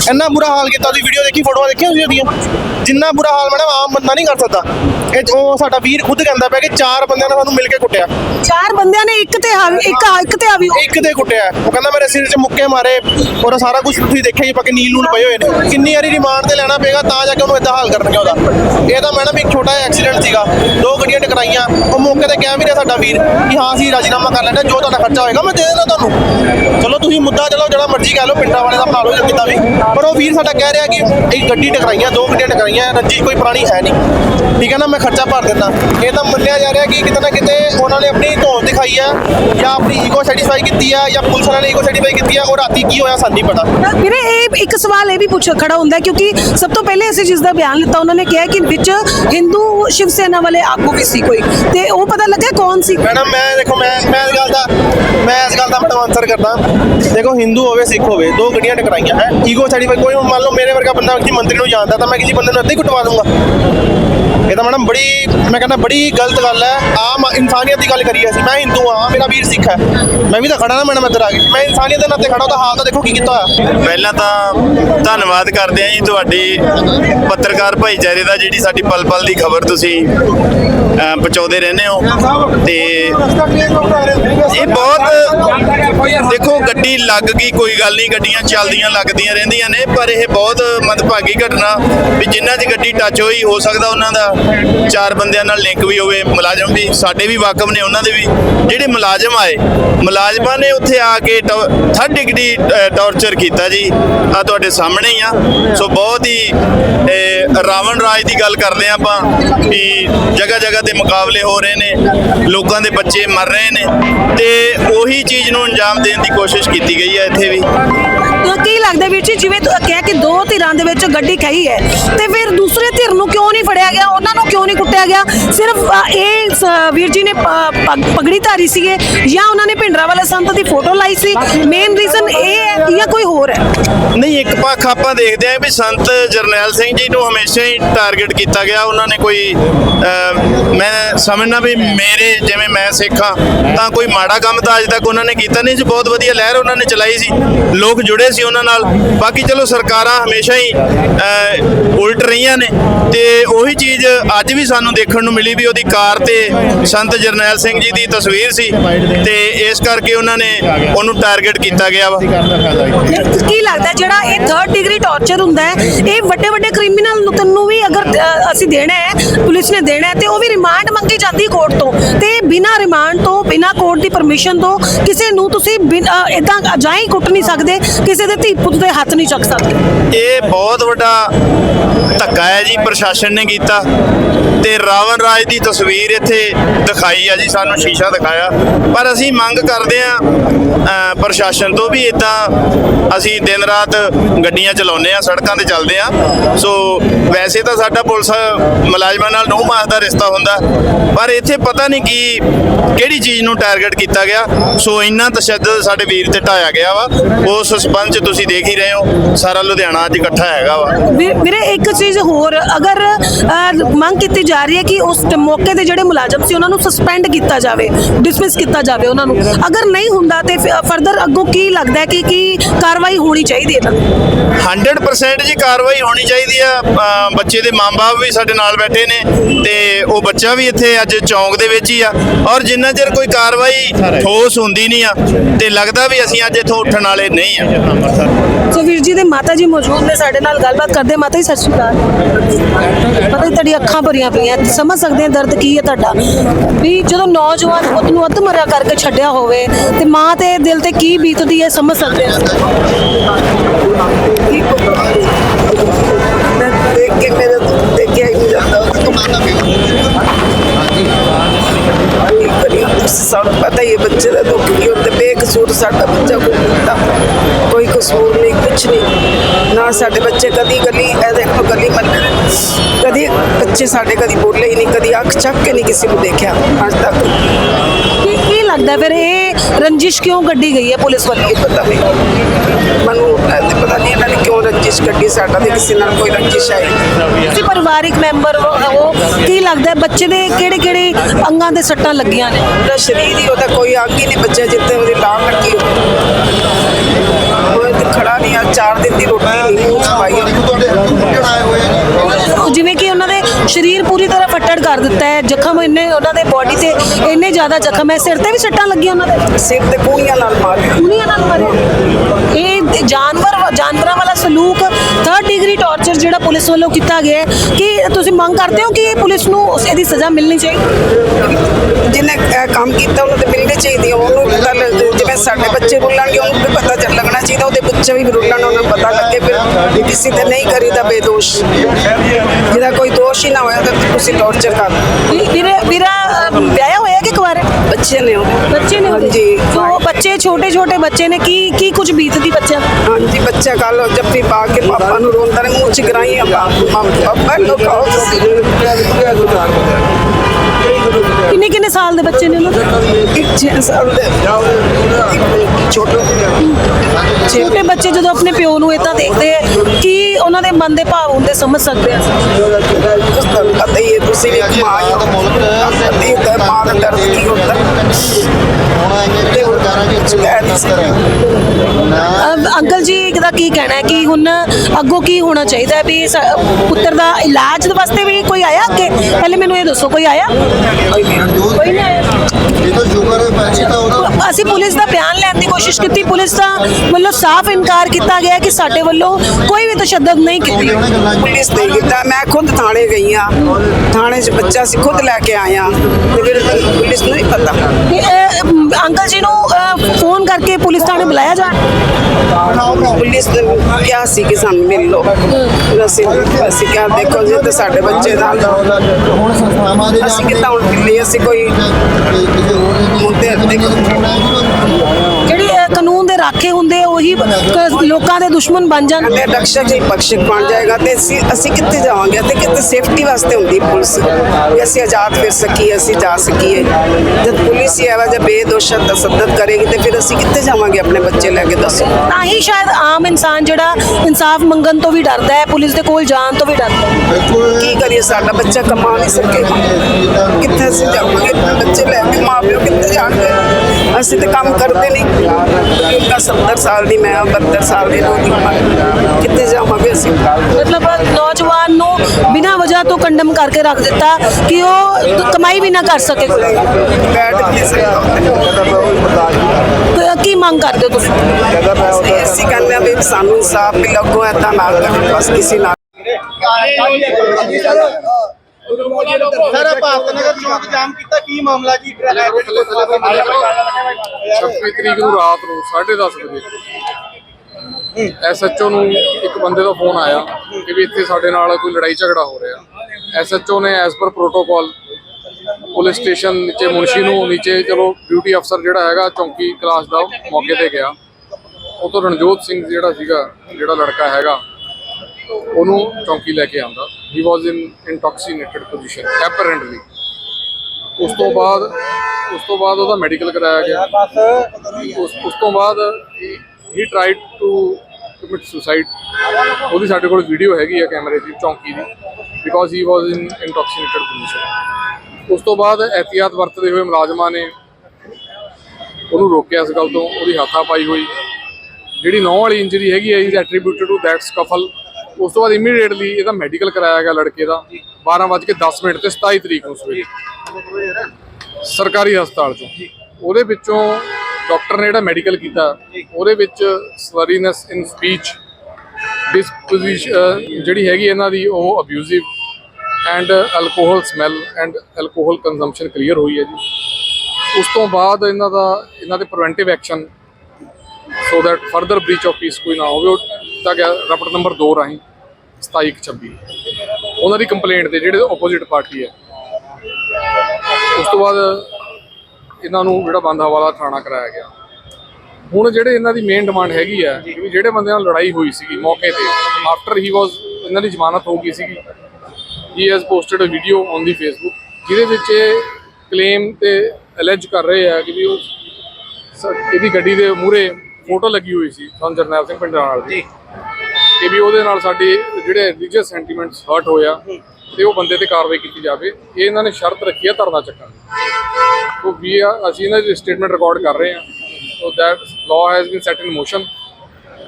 ਇੰਨਾ ਬੁਰਾ ਹਾਲ ਕੀਤਾ ਤੁਸੀਂ ਵੀਡੀਓ ਦੇਖੀ ਫੋਟੋਆਂ ਦੇਖੀਆਂ ਤੁਸੀਂ ਉਹਦੀਆਂ? ਜਿੰਨਾ ਬੁਰਾ ਹਾਲ ਮੈਡਮ ਆਮ ਬੰਦਾ ਨਹੀਂ ਕਰ ਸਕਦਾ। ਇਹ ਉਹ ਸਾਡਾ ਵੀਰ ਖੁਦ ਕਹਿੰਦਾ ਪਿਆ ਕਿ ਚਾਰ ਬੰਦਿਆਂ ਨੇ ਸਾਨੂੰ ਮਿਲ ਕੇ ਕੁੱਟਿਆ। ਚਾਰ ਬੰਦਿਆਂ ਨੇ ਇੱਕ ਤੇ ਹਾਵੀ ਇੱਕ ਇੱਕ ਤੇ ਹਾਵੀ। ਇੱਕ ਦੇ ਕੁੱਟਿਆ। ਉਹ ਕਹਿੰਦਾ ਮੇਰੇ ਸਿਰ 'ਚ ਮੁੱਕੇ ਮਾਰੇ ਔਰ ਸਾਰਾ ਕੁਝ ਤੁਸੀਂ ਦੇਖਿਆ ਹੀ ਪੱਕੇ ਨੀਲ ਨੂਲ ਪਏ ਹੋਏ ਨੇ। ਕਿੰਨੀ ਵਾਰੀ ਰਿਮਾਂਡ ਤੇ ਲੈਣਾ ਪਏਗਾ ਤਾਂ ਜਾ ਕੇ ਉਹਨੂੰ ਇਦਾਂ ਹਾਲ ਕਰਨਗੇ ਉਹਦਾ। ਇਹ ਤਾਂ ਮੈਡਮ ਇੱਕ ਛੋਟਾ ਜਿਹਾ ਐਕਸੀਡੈਂਟ ਸੀਗਾ। ਦੋ ਗੱਡੀਆਂ ਟਕਰਾਈਆਂ। ਉਹ ਮੌਕੇ ਤੇ ਕਹਿ ਵੀ ਰਿਹਾ ਸਾਡਾ ਵੀਰ ਕਿ ਹਾਂ ਅਸੀਂ ਰਾਜੀਨਾਮਾ ਕਰ ਲੈਣਾ ਜੋ ਤੁਹਾਡਾ ਖਰਚਾ ਹੋਏਗਾ ਮੈਂ ਦੇ ਦੇਣਾ ਤੁਹਾਨੂੰ। ਚਲੋ ਤੁਸੀਂ ਮੁੱਦਾ ਚਲੋ ਜਿਹੜਾ ਮਰਜ਼ੀ ਕਹਿ ਲਓ ਪਿੰਡਾਂ ਵਾਲੇ ਦਾ ਬਣਾ ਲਓ ਜਾਂ ਕਿੱਦਾਂ ਵੀ। ਪਰ ਉਹ ਵੀਰ ਸਾਡਾ ਕਹਿ ਰਿਹਾ ਕਿ ਇਹ ਗੱਡੀ ਟਕਰਾਈਆਂ ਦੋ ਗੱਡੀਆਂ ਟਕਰਾਈਆਂ ਰੱਜੀ ਕੋਈ ਪੁਰਾਣੀ ਹੈ ਨਹੀਂ। ਠੀਕ ਹੈ ਨਾ ਮੈਂ ਖਰਚਾ ਭਰ ਦਿੰਦਾ। ਇਹ ਤਾਂ ਮੰਨਿਆ ਜਾ ਰਿਹਾ ਕਿ ਕਿਤੇ ਨਾ ਕਿਤੇ ਉਹਨਾਂ ਨੇ ਆਪਣੀ ਧੌਣ ਦਿਖਾਈ ਹੈ ਜਾਂ ਆਪਣੀ ਈਗੋ ਸੈਟੀਸਫਾਈ ਕੀਤੀ ਹੈ ਜਾਂ ਪੁਲਿਸ ਵਾਲਿਆਂ ਨੇ ਈਗੋ ਸੈਟੀਸਫਾਈ ਕੀਤੀ ਹੈ ਉਹ ਰਾਤੀ ਕੀ ਹੋਇਆ ਸਾਨੂੰ ਨਹੀਂ ਪਤਾ। ਵੀਰੇ ਇਹ ਇੱਕ ਸਵਾਲ ਇਹ ਵੀ ਪੁੱਛ ਖੜਾ ਹੁੰਦਾ ਕਿਉਂਕਿ ਸਭ ਤੋਂ ਪਹਿਲੇ ਅਸੀਂ ਜਿਸ ਦਾ ਬਿਆਨ ਲਿੱਤਾ ਉਹਨਾਂ ਨੇ ਕਿਹਾ ਕਿ ਵਿੱਚ ਹਿੰਦੂ ਸ਼ਿਵ ਸੈਨਾ ਵਾਲੇ ਆਗੂ ਵੀ ਸੀ ਕੋਈ। ਤੇ ਉਹ ਪਤਾ ਲੱਗਾ ਕੌਣ ਸੀ? ਮੈਡਮ ਮੈਂ ਦੇਖੋ ਮੈਂ ਮੈਂ ਇਸ ਗੱਲ ਦਾ ਮੈਂ ਇਸ ਗੱਲ ਦਾ ਮੈਡਮ ਆਨਸਰ ਕਰਦਾ। ਦੇਖੋ ਹਿੰਦੂ ਹੋਵੇ ਸਿੱਖ ਹੋਵੇ ਦੋ ਗੱਡੀਆਂ ਟਕਰਾਈਆਂ ਹੈ। ਈਗੋ ਸੈਟੀਸਫਾਈ ਕੋਈ ਮੰਨ ਲਓ ਮੇਰੇ ਵਰਗਾ ਬੰਦਾ ਕਿਸੇ ਮੰਤਰੀ ਨੂੰ ਜਾਣਦਾ ਤਾਂ ਮੈਂ ਕਿਸੇ ਬੰਦੇ ਨੂੰ ਇੱਦਾਂ ਕੁੱਟਵਾ ਦੂੰਗਾ। ਇਹ ਤਾਂ ਮੈਡਮ ਬੜੀ, ਮੈਂ ਕਹਿੰਦਾ ਬੜੀ ਗਲਤ ਗੱਲ ਹੈ। ਆਮ ਇਨਸਾਨੀਅਤ ਦੀ ਗੱਲ ਕਰੀਏ ਅਸੀਂ, ਮੈਂ ਹਿੰਦੂ ਹਾਂ, ਮੇਰਾ ਵੀਰ ਸਿੱਖ ਹੈ। ਮੈਂ ਵੀ ਤਾਂ ਖੜਾ ਨਾ ਮੈਡਮ ਇੱਧਰ ਆ ਕੇ। ਮੈਂ ਇਨਸਾਨੀਅਤ ਦੇ ਨਾਤੇ ਖੜਾ ਤਾਂ ਹਾਲ ਤਾਂ ਦੇਖੋ ਕੀ ਕੀਤਾ ਪਹਿਲਾਂ ਤਾਂ ਧੰਨਵਾਦ ਕਰਦੇ ਹਾਂ ਜੀ ਤੁਹਾਡੀ ਪੱਤਰਕਾਰ ਭਾਈਚਾਰੇ ਦਾ, ਜਿਹੜੀ ਸਾਡੀ ਪਲ ਪਲ ਦੀ ਖਬਰ ਤੁਸੀਂ ਪਹੁੰਚਾਉਂਦੇ ਰਹਿੰਦੇ ਹੋ। ਤੇ ਇਹ ਬਹੁਤ ਦੇਖੋ ਗੱਡੀ ਲੱਗ ਗਈ, ਕੋਈ ਗੱਲ ਨਹੀਂ, ਗੱਡੀਆਂ ਚੱਲਦੀਆਂ, ਲੱਗਦੀਆਂ ਰਹਿੰਦੀਆਂ ਨੇ, ਪਰ ਇਹ ਬਹੁਤ ਮੰਦਭਾਗੀ ਘਟਨਾ ਵੀ ਜਿਨ੍ਹਾਂ 'ਚ ਗੱਡੀ ਟੱਚ ਹੋਈ, ਹੋ ਸਕਦਾ ਉਹਨਾਂ ਦਾ ਚਾਰ ਬੰਦਿਆਂ ਨਾਲ ਲਿੰਕ ਵੀ ਹੋਵੇ, ਮੁਲਾਜ਼ਮ ਵੀ, ਸਾਡੇ ਵੀ ਵਾਕਫ ਨੇ, ਉਹਨਾਂ ਦੇ ਵੀ। ਜਿਹੜੇ ਮੁਲਾਜ਼ਮ ਆਏ, ਮੁਲਾਜ਼ਮਾਂ ਨੇ ਉੱਥੇ ਆ ਕੇ ਥਰਡ ਡਿਗਰੀ ਟੌਰਚਰ ਕੀਤਾ ਜੀ। ਆ ਤੁਹਾਡੇ ਸਾਹਮਣੇ ਹੀ ਆ। ਸੋ ਬਹੁਤ ਹੀ ਰਾਵਣ ਰਾਜ ਦੀ ਗੱਲ ਕਰਦੇ ਆ ਆਪਾਂ, ਵੀ ਜਗ੍ਹਾ ਜਗ੍ਹਾ ਤੇ ਮੁਕਾਬਲੇ ਹੋ ਰਹੇ ਨੇ, ਲੋਕਾਂ ਦੇ ਬੱਚੇ ਮਰ ਰਹੇ ਨੇ, ਤੇ ਉਹੀ ਚੀਜ਼ ਨੂੰ ਅੰਜਾਮ ਦੇਣ ਦੀ ਕੋਸ਼ਿਸ਼ ਕੀਤੀ ਗਈ ਹੈ ਇੱਥੇ ਵੀ। ਤਾਂ ਕੀ ਲੱਗਦਾ ਵੀਰ ਜੀ ਜਿਵੇਂ ਤੂੰ ਕਿਹਾ ਕਿ ਦੋ ਧਿਰਾਂ ਦੇ ਵਿੱਚ ਗੱਡੀ ਖਈ ਹੈ ਤੇ ਫਿਰ ਦੂਸਰੇ ਧਿਰ ਨੂੰ ਕਿਉਂ ਨਹੀਂ ਫੜਿਆ ਗਿਆ? ਉਹਨਾਂ ਨੂੰ ਕਿਉਂ ਨਹੀਂ ਕੁੱਟਿਆ ਗਿਆ? ਸਿਰਫ ਅ, ਇਹ ਸ- ਵੀਰ ਜੀ ਨੇ ਪ- ਪੱਗ- ਪਗੜੀ ਧਾਰੀ ਸੀਗੇ ਜਾਂ ਉਹਨਾਂ ਨੇ ਭਿੰਡਰਾ ਵਾਲੇ ਸੰਤ ਦੀ ਫੋਟੋ ਲਾਈ ਸੀ? ਮੇਨ ਰੀਜ਼ਨ ਇਹ ਹੈ ਜਾਂ ਕੋਈ ਹੋਰ ਹੈ? ਨਹੀਂ ਇੱਕ ਪੱਖ ਆਪਾਂ ਦੇਖਦੇ ਆਂ ਵੀ ਸੰਤ ਜਰਨੈਲ ਸਿੰਘ ਜੀ ਨੂੰ ਹਮੇਸ਼ਾ ਹੀ ਟਾਰਗੇਟ ਕੀਤਾ ਗਿਆ। ਉਹਨਾਂ ਨੇ ਕੋਈ ਅਹ, ਮੈਂ ਸਮਝਣਾ ਵੀ ਮੇਰੇ ਜਿਵੇਂ ਮੈਂ ਸਿੱਖਾਂ ਤਾਂ ਕੋਈ ਮਾੜਾ ਕੰਮ ਤਾਂ ਅੱਜ ਤੱਕ ਉਹਨਾਂ ਨੇ ਕੀਤਾ ਨਹੀਂ। ਸੀ ਬਹੁਤ ਵਧੀਆ ਲਹਿਰ ਉਹਨਾਂ ਨੇ ਚਲਾਈ ਸੀ। ਲੋਕ ਜੁੜੇ ਸੀ ਉਹਨਾਂ ਨਾਲ। ਬਾਕੀ ਚਲੋ ਸਰਕਾਰਾਂ ਹਮੇਸ਼ਾ ਹੀ ਉਲਟ ਰਹੀਆਂ ਨੇ। ਤੇ ਉਹੀ ਚੀਜ਼ ਅੱਜ ਵੀ ਸਾਨੂੰ ਦੇਖਣ ਨੂੰ ਮਿਲੀ ਵੀ ਉਹਦੀ ਕਾਰ ਤੇ ਸੰਤ ਜਰਨੈਲ ਸਿੰਘ ਜੀ ਦੀ ਤਸਵੀਰ ਸੀ। ਤੇ ਇਸ ਕਰਕੇ ਉਹਨਾਂ ਨੇ ਉਹਨੂੰ ਟਾਰਗੇਟ ਕੀਤਾ ਗਿਆ ਵਾ। ਕੀ ਲੱਗਦਾ ਜਿਹੜਾ ਇਹ 3rd ਡਿਗਰੀ ਟਾਰਚਰ ਹੁੰਦਾ ਹੈ, ਇਹ ਵੱਡੇ ਵੱਡੇ ਕ੍ਰਿਮੀਨਲ ਨੂੰ ਵੀ ਅਗਰ ਅਸੀਂ ਦੇਣਾ ਹੈ, ਪੁਲਿਸ ਨੇ ਦੇਣਾ ਹੈ, ਤੇ ਉਹ ਵੀ ਰਿਮਾਂਡ ਮੰਗੀ ਜਾਂਦੀ ਕੋਰਟ ਤੋਂ। ਤੇ ਬਿਨਾਂ ਰਿਮਾਂਡ ਤੋਂ, ਬਿਨਾਂ ਕੋਰਟ ਦੀ ਪਰਮਿਸ਼ਨ ਤੋਂ, ਕਿਸੇ ਨੂੰ ਤੁਸੀਂ ਇਦਾਂ ਜਾਈ ਕੁੱਟ ਨਹੀਂ ਸਕਦੇ, ਕਿਸੇ ਦੇ ਧੀ ਪੁੱਤ ਦੇ ਹੱਥ ਨਹੀਂ ਚੱਕ ਸਕਦੇ। ਇਹ ਬਹੁਤ ਵੱਡਾ ਧੱਕਾ ਹੈ ਜੀ ਪ੍ਰਸ਼ਾਸਨ ਨੇ ਕੀਤਾ ਤੇ ਰਾਵਣ ਰਾਜ ਦੀ ਤਸਵੀਰ ਇੱਥੇ ਦਿਖਾਈ ਆ ਜੀ, ਸਾਨੂੰ ਸ਼ੀਸ਼ਾ ਦਿਖਾਇਆ। ਪਰ ਅਸੀਂ ਮੰਗ ਕਰਦੇ ਆ ਪ੍ਰਸ਼ਾਸਨ ਤੋਂ ਵੀ ਇਦਾਂ ਅਸੀਂ ਦਿਨ ਰਾਤ ਗੱਡੀਆਂ ਚਲਾਉਂਦੇ ਆ ਸੜਕਾਂ ਤੇ ਚੱਲਦੇ ਆ ਸੋ ਵੈਸੇ ਤਾਂ ਸਾਡਾ ਪੁਲਿਸ ਮੁਲਾਜ਼ਮਾਂ ਨਾਲ ਨਹੁੰ ਮਾਸ ਦਾ ਰਿਸ਼ਤਾ ਹੁੰਦਾ, ਪਰ ਇੱਥੇ ਪਤਾ ਨਹੀਂ ਕੀ, ਕਿਹੜੀ ਚੀਜ਼ ਨੂੰ ਟਾਰਗੇਟ ਕੀਤਾ ਗਿਆ। ਸੋ ਇੰਨਾ ਤਸ਼ੱਦਦ ਸਾਡੇ ਵੀਰ ਤੇ ਢਾਇਆ ਗਿਆ ਵਾ। ਉਸ ਸਬੰਧ ਚ ਤੁਸੀਂ ਦੇਖ ਹੀ ਰਹੇ ਹੋ ਸਾਰਾ ਲੁਧਿਆਣਾ ਅੱਜ ਇਕੱਠਾ ਹੈਗਾ ਵਾ। ਵੀਰ- ਇੱਕ ਚੀਜ਼ ਹੋਰ ਅਗਰ ਮੰਗ ਕੀਤੀ ਜਾ ਰਹੀ ਹੈ ਕਿ ਉਸ ਮੌਕੇ ਤੇ ਜਿਹੜੇ ਮੁਲਾਜ਼ਮ ਸੀ ਉਹਨਾਂ ਨੂੰ ਸਸਪੈਂਡ ਕੀਤਾ ਜਾਵੇ ਡਿਸਮਿਸ ਕੀਤਾ ਜਾਵੇ ਉਹਨਾਂ ਨੂੰ। ਅਗਰ ਨਹੀਂ ਹੁੰਦਾ ਤੇ ਫਰਦਰ ਅੱਗੋਂ ਕੀ ਲੱਗਦਾ ਹੈ ਕਿ ਕੀ ਕਾਰਵਾਈ ਹੋਣੀ ਚਾਹੀਦੀ ਹੈ ਇਹਨਾਂ ਤੇ? 100% ਜੀ ਕਾਰਵਾਈ ਹੋਣੀ ਚਾਹੀਦੀ ਆ। ਬੱਚੇ ਦੇ ਮਾਪੇ ਵੀ ਸਾਡੇ ਨਾਲ ਬੈਠੇ ਨੇ ਤੇ ਉਹ ਬੱਚਾ ਵੀ ਇੱਥੇ ਅੱਜ ਚੌਂਕ ਦੇ ਵਿੱਚ ਹੀ ਆ। ਔਰ ਜਿੰਨਾ ਚਿਰ ਕੋਈ ਕਾਰਵਾਈ ਠੋਸ ਹੁੰਦੀ ਨਹੀਂ ਆ ਤੇ ਲੱਗਦਾ ਵੀ ਅਸੀਂ ਅੱਜ ਇੱਥੋਂ ਉੱਠਣ ਵਾਲੇ ਨਹੀਂ ਆ। ਸੋ ਵੀਰ ਜੀ ਦੇ ਮਾਤਾ ਜੀ ਮੌਜੂਦ ਨੇ ਸਾਡੇ ਨਾਲ ਗੱਲਬਾਤ ਕਰਦੇ ਮਾਤਾ ਜੀ ਸਤਿ ਸ਼੍ਰੀ ਅਕਾਲ। ਪਤਾ ਹੀ ਤੁਹਾਡੀ ਅੱਖਾਂ ਭਰੀਆਂ ਪਈਆਂ ਸਮਝ ਸਕਦੇ ਆ ਦਰਦ ਕੀ ਹੈ ਤੁਹਾਡਾ? ਵੀ ਜਦੋਂ ਨੌਜਵਾਨ ਖੁਦ ਨੂੰ ਅੱਧ ਮਰਿਆ ਕਰਕੇ ਛੱਡਿਆ ਹੋਵੇ ਤੇ ਮਾਂ ਤੇ ਦਿਲ ਤੇ ਕੀ ਬੀਤਦੀ ਹੈ ਸਮਝ ਸਕਦੇ ਆ? ਦੇਖ ਕੇ ਮੇਰੇ ਤੋਂ ਦੇਖਿਆ ਹੀ ਨਹੀਂ ਜਾਂਦਾ। ਕਰੀ ਸਾਨੂੰ ਪਤਾ ਹੀ ਹੈ ਬੱਚੇ ਦਾ ਦੁੱਖ ਕੀ ਹੁੰਦਾ ਬੇਕਸੂਰ ਸਾਡਾ ਬੱਚਾ ਕੋਈ ਹੁੰਦਾ ਕੋਈ ਕਸੂਰ ਨਹੀਂ ਕੁਛ ਨਹੀਂ ਨਾ ਸਾਡੇ ਬੱਚੇ ਕਦੀ ਗਲੀ ਇਹ ਦੇਖੋ ਗਲੀ ਮੱਲੇ ਕਦੀ ਬੱਚੇ ਸਾਡੇ ਕਦੀ ਬੋਲੇ ਹੀ ਨਹੀਂ ਕਦੀ ਅੱਖ ਚੱਕ ਕੇ ਨਹੀਂ ਕਿਸੇ ਨੂੰ ਦੇਖਿਆ ਅੱਜ ਤੱਕ ਕੀ ਕੀ ਲੱਗਦਾ ਫਿਰ ਇਹ ਰੰਜਿਸ਼ ਕਿਉਂ ਗੱਡੀ ਗਈ ਹੈ ਪੁਲਿਸ ਵੱਲੋਂ? ਇਹ ਪਤਾ ਨਹੀਂ। ਮੈਨੂੰ ਇਹ ਤੇ ਪਤਾ ਨਹੀਂ ਇਹਨਾਂ ਨੇ ਕਿਉਂ ਰੰਜਿਸ਼ ਕੱਢੀ ਸਾਡਾ ਤੇ ਕਿਸੇ ਨਾਲ ਕੋਈ ਰੰਜਿਸ਼ ਆਈ ਨਹੀਂ। ਤੁਸੀਂ ਪਰਿਵਾਰਿਕ ਮੈਂਬਰ ਹੋ ਕੀ ਲੱਗਦਾ ਹੈ? ਬੱਚੇ ਦੇ ਕਿਹੜੇ ਕਿਹੜੇ ਅੰਗਾਂ ਦੇ ਸੱਟਾਂ ਲੱਗੀਆਂ ਨੇ? ਉਹਦਾ ਸਰੀਰ ਹੀ ਉਹਦਾ ਕੋਈ ਅੰਗ ਹੀ ਨਹੀਂ ਬੱਚਾ ਜਿੱਤੇ ਉਹਦੀ ਲਾਲ ਲੱਗੀ ਹੋਈ। ਉਹ ਤੇ ਖੜਾ ਨਹੀਂ ਆ ਚਾਰ ਦਿਨ ਦੀ ਰੋਟੀ ਨਹੀਂ ਪਾਈ ਜਿਵੇਂ ਕਿ ਉਹਨਾਂ ਦੇ ਸਰੀਰ ਪੂਰੀ ਤਰ੍ਹਾਂ ਫੱਟੜ ਕਰ ਦਿੱਤਾ ਹੈ ਜ਼ਖਮ ਉਹਨਾਂ ਦੇ ਬੋਡੀ ਤੇ ਇੰਨੇ ਜ਼ਿਆਦਾ ਜ਼ਖਮ ਹੈ ਸਿਰ ਤੇ ਵੀ ਸੱਟਾਂ ਲੱਗੀਆਂ ਉਹਨਾਂ ਦੇ? ਸਿਰ ਤੇ ਕੂਈਆਂ ਨਾਲ ਮਾਰਿਆ ਦੁਨੀਆ ਨਾਲ ਮਰੇ। ਇਹ ਜਾਨਵਰ ਜਾਨਵਰਾਂ ਵਾਲਾ ਸਲੂਕ 3rd ਡਿਗਰੀ ਟਾਰਚਰ ਜਿਹੜਾ ਪੁਲਿਸ ਵੱਲੋਂ ਕੀਤਾ ਗਿਆ ਹੈ। ਕਿ ਤੁਸੀਂ ਮੰਗ ਕਰਦੇ ਹੋ ਕਿ ਇਹ ਪੁਲਿਸ ਨੂੰ ਉਸ ਇਹਦੀ ਸਜ਼ਾ ਮਿਲਣੀ ਚਾਹੀਦੀ? ਜਿਹਨੇ ਕੰਮ ਕੀਤਾ ਉਹਨੂੰ ਤੇ ਮਿਲਣੀ ਚਾਹੀਦੀ ਹੈ। ਉਹਨੂੰ ਪਤਾ ਜਿਵੇਂ ਸਾਡੇ ਬੱਚੇ ਰੁੱਲਣਗੇ ਉਹਨੂੰ ਵੀ ਪਤਾ ਚੱਲ ਲੱਗਣਾ ਚਾਹੀਦਾ ਉਹਦੇ ਬੱਚੇ ਵੀ ਰੁੱਲਣ ਉਹਨਾਂ ਨੂੰ ਪਤਾ ਲੱਗੇ ਕਿਸੇ ਤੇ ਨਹੀਂ ਕਰੀਦਾ ਬੇਦੋਸ਼। ਜਿਹਦਾ ਕੋਈ ਦੋਸ਼ ਹੀ ਨਾ ਹੋਇਆ ਤਾਂ ਤੁਸੀਂ ਟੌਰਚਰ ਕਰ ਵੀਰੇ ਵੀਰਾ ਵਿਆਹਿਆ ਹੋਇਆ ਕਿ ਕੁਆਰੇ ਬੱਚੇ ਨੇ ਉਹਦੇ। ਬੱਚੇ ਨੇ ਉਹਦੇ? ਹਾਂਜੀ। ਸੋ ਬੱਚੇ ਛੋਟੇ ਛੋਟੇ ਬੱਚੇ ਨੇ ਕੀ ਕੀ ਕੁਝ ਬੀਤਦੀ ਬੱਚਿਆਂ ਨੂੰ? ਹਾਂਜੀ ਬੱਚਾ ਕੱਲ ਜੱਫੀ ਪਾ ਕੇ ਪਾਪਾ ਨੂੰ ਰੋਂਦਾ ਨੇ ਮੂੰਹ ਚ ਗਰਾਈਆਂ ਪਾਪਾ ਨੂੰ ਕਹੋ ਤੁਸੀਂ ਕਿੰਨੇ ਕਿੰਨੇ ਸਾਲ ਦੇ ਬੱਚੇ ਨੇ ਉਹਨਾਂ ਦੇ? ਇੱਕ ਛੇ ਸਾਲ ਦੇ। ਛੋਟੇ ਛੋਟੇ ਬੱਚੇ ਜਦੋਂ ਆਪਣੇ ਪਿਓ ਨੂੰ ਇਦਾਂ ਦੇਖਦੇ ਆ ਕੀ ਉਹਨਾਂ ਦੇ ਮਨ ਦੇ ਭਾਵ ਹੁੰਦੇ ਸਮਝ ਸਕਦੇ ਆ। ਪਤਾ ਹੀ ਹੈ ਤੁਸੀਂ ਵੀ ਇੱਕ ਮਾਂ ਮਾਂ ਦਾ ਦਰਦ ਕੀ ਹੁੰਦਾ? ਤੇ ਅੰਕਲ ਜੀ ਦਾ ਕਹਿਣਾ ਹੈ ਕਿ ਹੁਣ ਅੱਗੋਂ ਕੀ ਹੋਣਾ ਚਾਹੀਦਾ ਹੈ ਵੀ ਪੁੱਤਰ ਦਾ ਇਲਾਜ ਵਾਸਤੇ ਵੀ ਕੋਈ ਆਇਆ ਅੱਗੇ? ਇਹ ਦੱਸੋ ਕੋਈ ਆਇਆ? ਕੋਈ ਨਹੀਂ ਆਇਆ। ਅਸੀਂ ਪੁਲਿਸ ਦਾ ਬਿਆਨ ਲੈਣ ਦੀ ਕੋਸ਼ਿਸ਼ ਕੀਤੀ। ਪੁਲਿਸ ਦਾ ਵੱਲੋਂ ਸਾਫ਼ ਇਨਕਾਰ ਕੀਤਾ ਗਿਆ ਕਿ ਸਾਡੇ ਵੱਲੋਂ ਕੋਈ ਵੀ ਤਸ਼ੱਦਦ ਨਹੀਂ ਕੀਤੀ ਪੁਲਿਸ ਨੇ ਕੀਤਾ। ਮੈਂ ਖੁਦ ਥਾਣੇ ਗਈ ਆ ਥਾਣੇ 'ਚ ਬੱਚਾ ਸੀ ਖੁਦ ਲੈ ਕੇ ਆਇਆ ਤੇ ਫਿਰ ਪੁਲਿਸ ਨੂੰ ਹੀ ਪਤਾ। ਤੇ, ਅੰਕਲ ਜੀ ਨੂੰ ਅਹ, ਫੋਨ ਕਰਕੇ ਪੁਲਿਸ ਥਾਣੇ ਬੁਲਾਇਆ ਜਾ ਪੁਲਿਸ ਨੇ ਕਿਹਾ ਸੀ ਕਿ ਸਾਨੂੰ ਮਿਲ ਲਓ ਅਸੀਂ ਅਸੀਂ ਕਿਹਾ ਦੇਖੋ ਜੀ ਤੇ ਸਾਡੇ ਬੱਚੇ ਦਾ ਅਸੀਂ ਕਿੱਦਾਂ ਹੁਣ ਮਿਲੇ ਅਸੀਂ ਕੋਈ ਮੁੱਦੇ ਦੇਖੋ ਜਿਹੜੀ ਅਹ, ਕਾਨੂੰਨ ਦੇ ਰਾਖੇ ਹੁੰਦੇ ਆ, ਉਹੀ ਕ- ਲੋਕਾਂ ਦੇ ਦੁਸ਼ਮਣ ਬਣ ਜਾਣ ਤੇ ਰਕਸ਼ਕ ਹੀ ਬਖਸ਼ਿਕ ਬਣ ਜਾਏਗਾ ਤੇ ਅਸੀਂ ਅਸੀਂ ਕਿੱਥੇ ਜਾਵਾਂਗੇ ਤੇ ਕਿਤੇ ਸੇਫਟੀ ਵਾਸਤੇ ਹੁੰਦੀ ਪੁਲਿਸ ਵੀ ਅਸੀਂ ਆਜ਼ਾਦ ਫਿਰ ਸਕੀਏ ਅਸੀਂ ਜਾ ਸਕੀਏ ਜਦ ਪੁਲਿਸ ਹੀ ਆਵਾ ਜਦ ਬੇਦੋਸ਼ਾ ਤਸੱਦਦ ਕਰੇਗੀ ਤੇ ਫਿਰ ਅਸੀਂ ਕਿੱਥੇ ਜਾਵਾਂਗੇ ਆਪਣੇ ਬੱਚੇ ਲੈ ਕੇ ਦੱਸੋ ਤਾਂ ਹੀ ਸ਼ਾਇਦ ਆਮ ਇਨਸਾਨ ਜਿਹੜਾ ਇਨਸਾਫ ਮੰਗਣ ਤੋਂ ਵੀ ਡਰਦਾ ਹੈ ਪੁਲਿਸ ਦੇ ਕੋਲ ਜਾਣ ਤੋਂ ਵੀ ਡਰਦਾ ਹੈ ਕੀ ਕਰੀਏ ਸਾਡਾ ਬੱਚਾ ਕਮਾ ਨਹੀਂ ਸਕੇਗਾ ਕਿੱਥੇ ਅਸੀਂ ਜਾਵਾਂਗੇ ਆਪਣੇ ਬੱਚੇ ਲੈ ਕੇ ਮਾਂ ਪਿਓ ਕਿੱਥੇ ਜਾਣਗੇ ਅਸੀਂ ਤੇ ਕੰਮ ਕਰਦੇ ਨਹੀਂ। ਕਿਉਂਕਿ 70 ਸਾਲ ਦੀ ਮੈਂ 72 ਸਾਲ ਦੀ ਲੋਕ ਕਿੱਥੇ ਜਾਵਾਂਗੇ ਅਸੀਂ? ਮਤਲਬ ਨੌਜਵਾਨ ਨੂੰ ਬਿਨਾਂ ਵਜ੍ਹਾ ਤੋਂ ਕੰਡਮ ਕਰਕੇ ਰੱਖ ਦਿੱਤਾ ਕਿ ਉਹ ਕਮਾਈ ਵੀ ਨਾ ਕਰ ਸਕੇ। ਬੈਠ ਨਹੀਂ ਸਕਦਾ ਤੇ ਕੀ ਮੰਗ ਕਰਦੇ ਹੋ ਤੁਸੀਂ? ਅਸੀਂ ਕਹਿੰਦੇ ਹਾਂ ਵੀ ਸਾਨੂੰ ਇਨਸਾਫ ਵੀ ਲੱਗੋ ਏਦਾਂ ਨਾ ਕਰਨ ਬਸ ਕਿਸੇ ਨਾਲ। ਸਰ ਭਾਰਤ ਨਗਰ ਚੌਕ ਜਾਮ ਕੀਤਾ। ਕੀ ਮਾਮਲਾ ਜੀ 26 ਤਰੀਕ ਨੂੰ ਰਾਤ ਨੂੰ 10:30 ਵਜੇ। ਐਸਐਚਓ ਨੂੰ ਇੱਕ ਬੰਦੇ ਦਾ ਫੋਨ ਆਇਆ ਕਿ ਵੀ ਇੱਥੇ ਸਾਡੇ ਨਾਲ ਕੋਈ ਲੜਾਈ ਝਗੜਾ ਹੋ ਰਿਹਾ। ਐਸਐਚਓ ਨੇ as per protocol police station ਨੀਚੇ ਮੁਨਸ਼ੀ ਨੂੰ ਨੀਚੇ ਚਲੋ ਡਿਊਟੀ ਅਫਸਰ ਜਿਹੜਾ ਹੈਗਾ ਚੌਂਕੀ ਕਲਾਸ ਦਾ ਮੌਕੇ ਤੇ ਗਿਆ। ਉਹ ਤੋਂ ਰਣਜੋਤ ਸਿੰਘ ਜਿਹੜਾ ਸੀਗਾ ਜਿਹੜਾ ਲੜਕਾ ਹੈਗਾ ਉਹਨੂੰ ਚੌਂਕੀ ਲੈ ਕੇ ਆਂਦਾ ਹੀ ਵਾਸ ਇਨ ਇੰਟੌਕਸੀਨੇਟਡ ਪੋਜੀਸ਼ਨ ਐਪਰੈਂਟਲੀ ਉਸ ਤੋਂ ਬਾਅਦ, ਉਸ ਤੋਂ ਬਾਅਦ ਉਹਦਾ ਮੈਡੀਕਲ ਕਰਾਇਆ ਗਿਆ। ਉਸ ਉਸ ਤੋਂ ਬਾਅਦ ਹੀ ਟ੍ਰਾਈਡ ਟੂ ਕਮਿਟ ਸੁਸਾਈਡ ਉਹਦੀ ਸਾਡੇ ਕੋਲ ਵੀਡੀਓ ਹੈਗੀ ਆ ਕੈਮਰੇ ਦੀ ਚੌਂਕੀ ਦੀ। Because he was in ਇੰਟੌਕਸੀਨੇਟਡ position ਉਸ ਤੋਂ ਬਾਅਦ ਐਹਤਿਆਤ ਵਰਤਦੇ ਹੋਏ ਮੁਲਾਜ਼ਮਾਂ ਨੇ ਉਹਨੂੰ ਰੋਕਿਆ ਇਸ ਗੱਲ ਤੋਂ। ਉਹਦੀ ਹੱਥਾ ਪਾਈ ਹੋਈ। ਜਿਹੜੀ ਨੌ ਵਾਲੀ ਇੰਜਰੀ ਹੈਗੀ ਹੈ is attributed to that scuffle ਉਸ ਤੋਂ ਬਾਅਦ ਇਮੀਡੀਏਟਲੀ ਇਹਦਾ ਮੈਡੀਕਲ ਕਰਾਇਆ ਗਿਆ ਲੜਕੇ ਦਾ। 12:10 ਮਿੰਟ ਤੇ 27 ਤਰੀਕ ਨੂੰ ਸਵੇਰੇ। ਸਰਕਾਰੀ ਹਸਪਤਾਲ ਚੋਂ। ਉਹਦੇ ਵਿੱਚੋਂ ਡਾਕਟਰ ਨੇ ਜਿਹੜਾ ਮੈਡੀਕਲ ਕੀਤਾ, ਉਹਦੇ ਵਿੱਚ ਸਲਰੀਨੈਸ ਇਨ ਸਪੀਚ ਡਿਸਪੋਜੀਸ਼ਨ ਜਿਹੜੀ ਹੈਗੀ ਇਹਨਾਂ ਦੀ ਉਹ abusive and alcohol smell and alcohol consumption clear ਹੋਈ ਹੈ ਜੀ। ਉਸ ਤੋਂ ਬਾਅਦ ਇਹਨਾਂ ਦਾ, ਇਹਨਾਂ ਦੇ preventive action so that further breach of peace ਕੋਈ ਨਾ ਹੋਵੇ। ਉਹ ਗਿਆ ਰਪਟ ਨੰਬਰ 2 ਰਾਹੀਂ 2726 ਉਹਨਾਂ ਦੀ ਕੰਪਲੇਂਟ ਤੇ ਜਿਹੜੇ ਆਪੋਜ਼ਿਟ ਪਾਰਟੀ ਹੈ। ਉਸ ਤੋਂ ਬਾਅਦ ਇਹਨਾਂ ਨੂੰ ਜਿਹੜਾ ਬੰਦ ਹਵਾਲਾ ਥਾਣਾ ਕਰਾਇਆ ਗਿਆ। ਹੁਣ ਜਿਹੜੇ ਇਹਨਾਂ ਦੀ ਮੇਨ ਡਿਮਾਂਡ ਹੈਗੀ ਹੈ ਕਿ ਵੀ ਜਿਹੜੇ ਬੰਦਿਆਂ ਨਾਲ ਲੜਾਈ ਹੋਈ ਸੀਗੀ ਮੌਕੇ ਤੇ ਆਫਟਰ ਹੀ ਵਾਸ ਇਹਨਾਂ ਦੀ ਜ਼ਮਾਨਤ ਹੋ ਗਈ ਸੀਗੀ। He has posted a video on the Facebook ਜਿਹਦੇ ਵਿੱਚ ਇਹ ਕਲੇਮ ਤੇ ਅਲੈਜ ਕਰ ਰਹੇ ਆ ਕਿ ਵੀ ਉਹ ਇਹਦੀ ਗੱਡੀ ਦੇ ਮੂਹਰੇ ਫੋਟੋ ਲੱਗੀ ਹੋਈ ਸੀ ਸੰਤ ਜਰਨੈਲ ਸਿੰਘ ਪਿੰਡਾਂ ਨਾਲ ਦੀ। ਕਿ ਵੀ ਉਹਦੇ ਨਾਲ ਸਾਡੇ ਜਿਹੜੇ ਰਿਲੀਜੀਅਸ ਸੈਂਟੀਮੈਂਟਸ ਹਰਟ ਹੋਇਆ ਤੇ ਉਹ ਬੰਦੇ ਤੇ ਕਾਰਵਾਈ ਕੀਤੀ ਜਾਵੇ। ਇਹ ਇਹਨਾਂ ਨੇ ਸ਼ਰਤ ਰੱਖੀ ਹੈ ਧਰਨਾ ਚੱਕਣ ਦੀ। ਸੋ ਵੀ ਆ ਅਸੀਂ ਇਹਨਾਂ ਦੀ ਸਟੇਟਮੈਂਟ ਰਿਕਾਰਡ ਕਰ ਰਹੇ ਹਾਂ। So that law has been set in motion